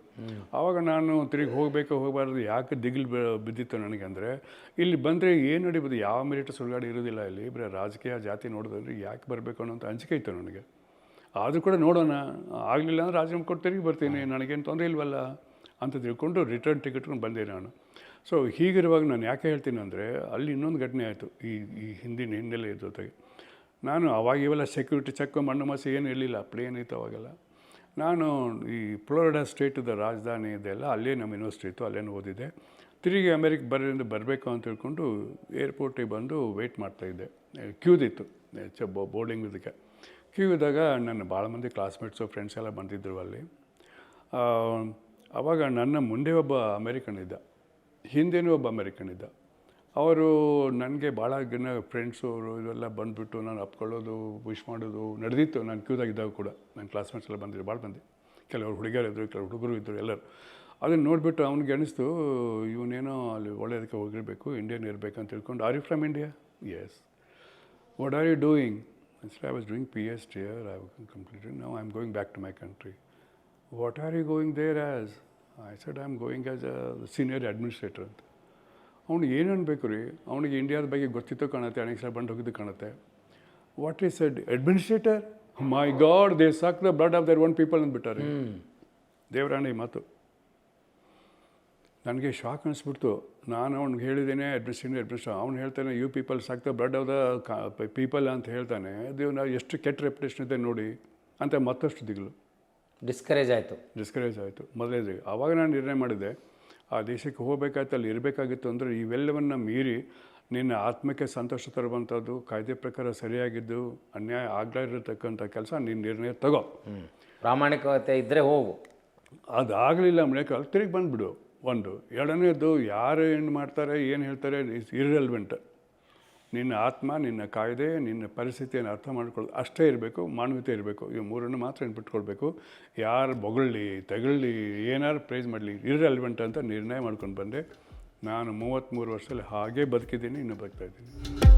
ಆವಾಗ ನಾನು ತಿರುಗಿ ಹೋಗಬೇಕು, ಹೋಗಬಾರ್ದು ಯಾಕೆ ದಿಗಿಲು ಬಿದ್ದಿತ್ತು ನನಗೆ ಅಂದರೆ, ಇಲ್ಲಿ ಬಂದರೆ ಏನು ನಡೀಬೋದು? ಯಾವ ಮೆರಿಟ್ ಸುಳ್ಗಾಡಿ ಇರೋದಿಲ್ಲ ಇಲ್ಲಿ? ಬರೀ ರಾಜಕೀಯ ಜಾತಿ ನೋಡಿದ್ರೆ ಯಾಕೆ ಬರಬೇಕು ಅನ್ನೋಂಥ ಅಂಜಿಕೆ ಇತ್ತು ನನಗೆ. ಆದರೂ ಕೂಡ ನೋಡೋಣ. ಆಗಲಿಲ್ಲ ಅಂದರೆ ರಾಜೀನಾಮೆ ಕೊಟ್ಟು ತಿರುಗಿ ಬರ್ತೀನಿ. ನನಗೇನು ತೊಂದರೆ ಇಲ್ವಲ್ಲ ಅಂತ ತಿಳ್ಕೊಂಡು ರಿಟರ್ನ್ ಟಿಕೆಟ್ಕೊಂಡು ಬಂದೆ ನಾನು. ಸೊ ಹೀಗಿರುವಾಗ ನಾನು ಯಾಕೆ ಹೇಳ್ತೀನಿ ಅಂದರೆ ಅಲ್ಲಿ ಇನ್ನೊಂದು ಘಟನೆ ಆಯಿತು. ಈ ಈ ಹಿಂದಿನ ಹಿನ್ನೆಲೆ ಜೊತೆಗೆ. ನಾನು ಅವಾಗ ಇವೆಲ್ಲ ಸೆಕ್ಯೂರಿಟಿ ಚೆಕ್ ಮಣ್ಣು ಮಸಿ ಏನು ಇರಲಿಲ್ಲ. ಪ್ಲೇನ್ ಇತ್ತು ಅವಾಗೆಲ್ಲ. ನಾನು ಈ ಫ್ಲೋರಿಡಾ ಸ್ಟೇಟದ ರಾಜಧಾನಿ ಇದೆಲ್ಲ ಅಲ್ಲೇ ನಮ್ಮ ಯೂನಿವರ್ಸಿಟಿ ಇತ್ತು. ಅಲ್ಲೇನು ಓದಿದ್ದೆ. ತಿರುಗಿ ಅಮೆರಿಕ ಬರೋದ್ರಿಂದ ಬರಬೇಕು ಅಂತ ತಿಳ್ಕೊಂಡು ಏರ್ಪೋರ್ಟಿಗೆ ಬಂದು ವೆಯ್ಟ್ ಮಾಡ್ತಾಯಿದ್ದೆ ಕ್ಯೂದಿತ್ತು. ಬೋರ್ಡಿಂಗ್ ಇದಕ್ಕೆ. ಕ್ಯೂ ಇದ್ದಾಗ ನನ್ನ ಭಾಳ ಮಂದಿ ಕ್ಲಾಸ್ಮೇಟ್ಸು ಫ್ರೆಂಡ್ಸ್ ಎಲ್ಲ ಬಂದಿದ್ದರು ಅಲ್ಲಿ. ಆವಾಗ ನನ್ನ ಮುಂದೆ ಒಬ್ಬ ಅಮೇರಿಕನ್ ಇದ್ದ. ಹಿಂದೆನೂ ಒಬ್ಬ ಅಮೇರಿಕನ್ ಇದ್ದ. ಅವರು ನನಗೆ ಭಾಳ ಜನ ಫ್ರೆಂಡ್ಸು ಅವರು ಇವೆಲ್ಲ ಬಂದುಬಿಟ್ಟು ನಾನು ಅಪ್ಕೊಳ್ಳೋದು ವಿಶ್ ಮಾಡೋದು ನಡೆದಿತ್ತು. ನಾನು ಕ್ಯೂದಾಗಿದ್ದಾಗ ಕೂಡ ನನ್ನ ಕ್ಲಾಸ್ಮೇಟ್ಸ್ ಎಲ್ಲ ಬಂದಿದ್ರು, ಭಾಳ ಮಂದಿ. ಕೆಲವರು ಹುಡುಗಿಯರು ಇದ್ದರು ಕೆಲವರು ಹುಡುಗರು ಇದ್ದರು ಎಲ್ಲರೂ. ಅದನ್ನು ನೋಡಿಬಿಟ್ಟು ಅವ್ನಿಗೆ ಅನಿಸ್ತು, ಇವನೇನೋ ಅಲ್ಲಿ ಒಳ್ಳೆಯದಕ್ಕೆ ಹೋಗಿರಬೇಕು ಇಂಡಿಯನ್ ಇರಬೇಕು ಅಂತ ತಿಳ್ಕೊಂಡು are you from India yes what are you doing P H D are I completed now I am going back to my country what are you going there as I said I am going as a senior administrator ಅಂತ ಅವ್ನಿಗೆ ಏನು ಅನ್ಬೇಕು ರೀ? ಅವ್ನಿಗೆ ಇಂಡಿಯಾದ ಬಗ್ಗೆ ಗೊತ್ತಿತ್ತು ಕಾಣುತ್ತೆ ಅನೇಕ ಸಲ ಬಂದು ಹೋಗಿದ್ದು ಕಾಣುತ್ತೆ. What is Ed administrator my god they suck the blood of their own people ಅಂದ್ಬಿಟ್ಟಾರೆ. ದೇವರಾಣಿ ಮಾತು. ನನಗೆ ಶಾಕ್ ಅನಿಸ್ಬಿಡ್ತು. ನಾನು ಅವ್ನಿಗೆ ಹೇಳಿದ್ದೇನೆ ಅಡ್ಮಿಷನ್ ಅಡ್ಮಿಷನ್ ಅವ್ನು ಹೇಳ್ತಾನೆ you people suck the blood of the people ಅಂತ ಹೇಳ್ತಾನೆ. ಅದು ನಾವು ಎಷ್ಟು ಕೆಟ್ಟ ರೆಪ್ಯುಟೇಷನ್ ಇದೆ ನೋಡಿ ಅಂತ ಮತ್ತಷ್ಟು ದಿಗ್ಲು. ಡಿಸ್ಕರೇಜ್ ಆಯಿತು. ಡಿಸ್ಕರೇಜ್ ಆಯಿತು. ಮೊದಲನೇದು ಆವಾಗ ನಾನು ನಿರ್ಣಯ ಮಾಡಿದೆ ಆ ದೇಶಕ್ಕೆ ಹೋಗಬೇಕಾಯ್ತು ಅಲ್ಲಿ ಇರಬೇಕಾಗಿತ್ತು ಅಂದರೆ ಇವೆಲ್ಲವನ್ನು ಮೀರಿ ನಿನ್ನ ಆತ್ಮಕ್ಕೆ ಸಂತೋಷ ತರುವಂಥದ್ದು ಕಾಯ್ದೆ ಪ್ರಕಾರ ಸರಿಯಾಗಿದ್ದು ಅನ್ಯಾಯ ಆಗ್ಲಾ ಇರತಕ್ಕಂಥ ಕೆಲಸ ನೀನು ನಿರ್ಣಯ ತಗೋ. ಪ್ರಾಮಾಣಿಕತೆ ಇದ್ದರೆ ಹೋಗು. ಅದಾಗಲಿಲ್ಲ ಮನೆ ತಿರುಗಿ ಬಂದುಬಿಡು. ಒಂದು. ಎರಡನೇದು, ಯಾರು ಏನು ಮಾಡ್ತಾರೆ, ಏನು ಹೇಳ್ತಾರೆ, ಇಸ್ ಇರ್ರೆಲ್ವೆಂಟ್ ನಿನ್ನ ಆತ್ಮ, ನಿನ್ನ ಕಾಯ್ದೆ, ನಿನ್ನ ಪರಿಸ್ಥಿತಿಯನ್ನು ಅರ್ಥ ಮಾಡ್ಕೊಳ್ಳೋದು ಅಷ್ಟೇ ಇರಬೇಕು, ಮಾನವೀಯತೆ ಇರಬೇಕು. ಇವು ಮೂರನ್ನು ಮಾತ್ರ ನೆನ್ಪಿಟ್ಕೊಳ್ಬೇಕು ಯಾರು ಬೊಗಳ್ಳಿ ತಗೊಳ್ಳಿ ಏನಾರು ಪ್ರೈಸ್ ಮಾಡಲಿ ಇರ್ರೆಲ್ವೆಂಟ್ ಅಂತ ನಿರ್ಣಯ ಮಾಡ್ಕೊಂಡು ಬಂದೆ. ನಾನು ಮೂವತ್ತ್ಮೂರು ವರ್ಷದಲ್ಲಿ ಹಾಗೇ ಬದುಕಿದ್ದೀನಿ, ಇನ್ನೂ ಬದುಕ್ತಾ ಇದ್ದೀನಿ.